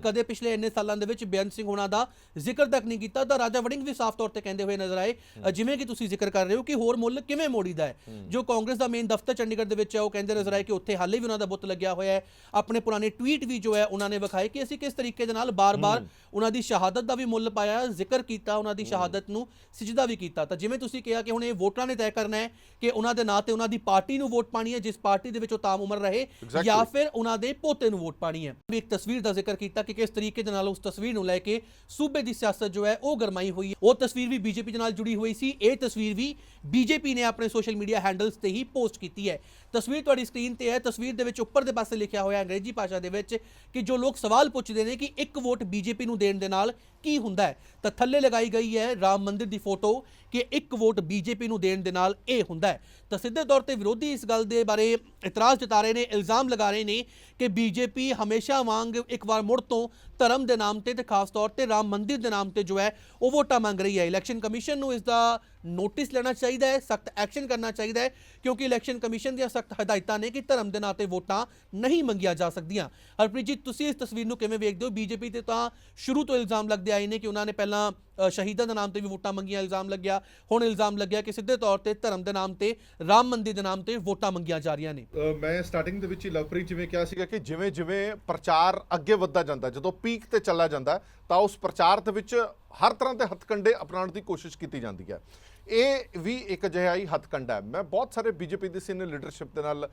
ਕਦੇ ਪਿਛਲੇ ਇੰਨੇ ਸਾਲਾਂ ਦੇ ਵਿੱਚ ਬੇਅੰਤ ਸਿੰਘ ਹੁਣਾਂ ਦਾ ਜ਼ਿਕਰ ਤੱਕ ਨਹੀਂ ਕੀਤਾ ਤਾਂ ਰਾਜਾ ਵੜਿੰਗ ਵੀ ਸਾਫ਼ ਤੌਰ ਤੇ ਕਹਿੰਦੇ ਹੋਏ ਨਜ਼ਰ ਆਏ ਜਿਵੇਂ ਕਿ ਤੁਸੀਂ ਜ਼ਿਕਰ ਕਰ ਰਹੇ ਹੋ ਕਿ ਹੋਰ ਮੁੱਲ ਕਿਵੇਂ ਮੋੜੀਦਾ ਹੈ? ਜੋ ਕਾਂਗਰਸ ਦਾ ਮੇਨ ਦਫ਼ਤਰ ਚੰਡੀਗੜ੍ਹ ਦੇ ਵਿੱਚ ਹੈ ਉਹ ਕਹਿੰਦੇ ਨਜ਼ਰ ਆਏ ਕਿ ਉੱਥੇ ਹਾਲੇ ਵੀ ਉਹਨਾਂ ਦਾ ਬੁੱਤ ਲੱਗਿਆ ਹੋਇਆ ਹੈ। ਆਪਣੇ ਪੁਰਾਣੇ ਟਵੀਟ ਵੀ ਜੋ ਹੈ ਉਹਨਾਂ ਨੇ ਵਿਖਾਏ ਕਿ ਅਸੀਂ ਕਿਸ ਤਰੀਕੇ ਦੇ ਨਾਲ ਬਾਰ-ਬਾਰ ਉਹਨਾਂ ਦੀ ਸ਼ਹਾਦਤ ਦਾ ਵੀ ਮੁੱਲ ਪਾਇਆ ਜ਼ਿਕਰ ਕੀਤਾ ਉਹਨਾਂ ਦੀ ਸ਼ਹਾਦਤ ਨੂੰ ਸਿਜਦਾ ਵੀ ਕੀਤਾ। ਤਾਂ ਜਿਵੇਂ ਤੁਸੀਂ ਕਿਹਾ ਕਿ ਹੁਣ ਇਹ ਵੋਟਰਾਂ ਨੇ ਤੈਅ ਕਰਨਾ ਹੈ ਕਿ ਉਹਨਾਂ ਦੇ ਨਾਂ ਤੇ ਉਹਨਾਂ ਦੀ ਪਾਰਟੀ ਨੂੰ ਵੋਟ ਪਾਣੀ ਹੈ ਜਿਸ ਪਾਰਟੀ ਦੇ ਵਿੱਚ ਉਹ ਤਾਮ ਉਮਰ ਰਹੇ. ਜਾਂ ਫਿਰ ਉਹਨਾਂ ਦੇ ਪੋਤੇ ਨੂੰ ਵੋਟ ਪਾਣੀ ਹੈ। ਵੀ ਇੱਕ ਤਸਵੀਰ ਦਾ ਜ਼ਿਕਰ ਕੀਤਾ ਕਿ ਕਿਸ ਤਰੀਕੇ ਦੇ ਨਾਲ ਉਸ ਤਸਵੀਰ ਨੂੰ ਲੈ ਕੇ ਸੂਬੇ ਦੀ ਸਿਆਸਤ ਜੋ ਹੈ ਉਹ ਗਰਮਾਈ ਹੋਈ ਹੈ। ਉਹ ਤਸਵੀਰ ਵੀ ਬੀਜੇਪੀ ਦੇ ਨਾਲ ਜੁੜੀ ਹੋਈ ਸੀ। ਇਹ ਤਸਵੀਰ ਵੀ ਬੀਜੇਪੀ ਨੇ ਆਪਣੇ ਸੋਸ਼ਲ ਮੀਡੀਆ ਹੈਂਡਲਸ ਤੇ ਹੀ ਪੋਸਟ ਕੀਤੀ ਹੈ। ਤਸਵੀਰ ਤੁਹਾਡੀ ਸਕਰੀਨ ਤੇ ਹੈ। ਤਸਵੀਰ ਦੇ ਵਿੱਚ ਉੱਪਰ ਦੇ ਪਾਸੇ ਲਿਖਿਆ ਹੋਇਆ ਅੰਗਰੇਜ਼ੀ ਭਾਸ਼ਾ ਦੇ ਵਿੱਚ ਕਿ ਜੋ ਲੋਕ ਸਵਾਲ ਪੁੱਛਦੇ ਨੇ ਕਿ ਇੱਕ ਵੋਟ ਬੀਜੇਪੀ ਨੂੰ ਦੇਣ ਦੇ ਨਾਲ ਕੀ ਹੁੰਦਾ ਹੈ? ਤਾਂ ਥੱਲੇ ਲਗਾਈ ਗਈ ਹੈ ਰਾਮ ਮੰਦਿਰ ਦੀ ਫੋਟੋ ਕਿ ਇੱਕ ਵੋਟ ਬੀਜੇਪੀ ਨੂੰ ਦੇਣ ਦੇ ਨਾਲ ਇਹ ਹੁੰਦਾ ਹੈ। ਤਾਂ ਸਿੱਧੇ ਤੌਰ ਤੇ ਵਿਰੋਧੀ ਇਸ ਗੱਲ ਦੇ ਬਾਰੇ ਇਤਰਾਜ਼ ਜਤਾ ਰਹੇ ਨੇ, ਇਲਜ਼ਾਮ ਲਗਾ ਰਹੇ ਨੇ ਕਿ ਬੀਜੇਪੀ ਹਮੇਸ਼ਾ ਵਾਂਗ ਇੱਕ ਵਾਰ ਮੁੜ ਤੋਂ ਧਰਮ ਦੇ ਨਾਮ ਤੇ ਤੇ ਖਾਸ ਤੌਰ ਤੇ ਰਾਮ ਮੰਦਿਰ ਦੇ ਨਾਮ ਤੇ ਜੋ ਹੈ, ਉਹ ਵੋਟਾਂ ਮੰਗ ਰਹੀ ਹੈ। ਇਲੈਕਸ਼ਨ ਕਮਿਸ਼ਨ ਨੂੰ ਇਸ ਦਾ ਨੋਟਿਸ ਲੈਣਾ ਚਾਹੀਦਾ ਹੈ, ਸਖਤ ਐਕਸ਼ਨ ਕਰਨਾ ਚਾਹੀਦਾ ਹੈ, ਕਿਉਂਕਿ ਇਲੈਕਸ਼ਨ ਕਮਿਸ਼ਨ ਦੀਆਂ ਸਖਤ ਹਦਾਇਤਾਂ ਨੇ ਕਿ ਧਰਮ ਦੇ ਨਾਂ ਤੇ ਵੋਟਾਂ ਨਹੀਂ ਮੰਗੀਆਂ ਜਾ ਸਕਦੀਆਂ। ਹਰਪ੍ਰੀਤ ਜੀ, ਤੁਸੀਂ ਇਸ ਤਸਵੀਰ ਨੂੰ ਕਿਵੇਂ ਵੇਖਦੇ ਹੋ? ਬੀਜੇਪੀ ਤੇ ਤਾਂ ਸ਼ੁਰੂ ਤੋਂ ਇਲਜ਼ਾਮ ਲੱਗਦੇ ਆਏ ਨੇ ਕਿ ਉਹਨਾਂ ਨੇ ਪਹਿਲਾਂ ਸ਼ਹੀਦਾਂ ਦੇ ਨਾਮ ਤੇ ਵੀ ਵੋਟਾਂ ਮੰਗੀਆਂ, ਇਲਜ਼ਾਮ ਲੱਗਿਆ। ਹੁਣ ਇਲਜ਼ਾਮ ਲੱਗਿਆ ਕਿ ਸਿੱਧੇ ਤੌਰ ਤੇ ਧਰਮ ਦੇ ਨਾਮ ਤੇ, ਰਾਮ ਮੰਦਿਰ ਦੇ ਨਾਮ ਤੇ ਵੋਟਾਂ ਮੰਗੀਆਂ ਜਾ ਰਹੀਆਂ ਨੇ। ਮੈਂ ਸਟਾਰਟਿੰਗ ਦੇ ਵਿੱਚ ਹੀ ਲਵਪ੍ਰੀਤ ਜਿਵੇਂ ਕਿਹਾ ਸੀਗਾ ਕਿ ਜਿਵੇਂ ਜਿਵੇਂ ਪ੍ਰਚਾਰ ਅੱਗੇ ਵੱਧਦਾ ਜਾਂਦਾ, ਜਦੋਂ ਪੀਕ ਤੇ ਚੱਲਾ ਜਾਂਦਾ, ਤਾਂ ਉਸ ਪ੍ਰਚਾਰ ਦੇ ਵਿੱਚ ਹਰ ਤਰ੍ਹਾਂ ਦੇ ਹੱਥਕੰਡੇ ਅਪਣਾਉਣ ਦੀ ਕੋਸ਼ਿਸ਼ ਕੀਤੀ ਜਾਂਦੀ ਹੈ। ਇਹ ਵੀ ਇੱਕ ਅਜਿਹਾ ਹੀ ਹੱਥਕੰਡਾ ਹੈ। ਮੈਂ ਬਹੁਤ ਸਾਰੇ ਬੀਜੇਪੀ ਦੇ ਸੀਨੀਅਰ ਲੀਡਰਸ਼ਿਪ ਦੇ ਨਾਲ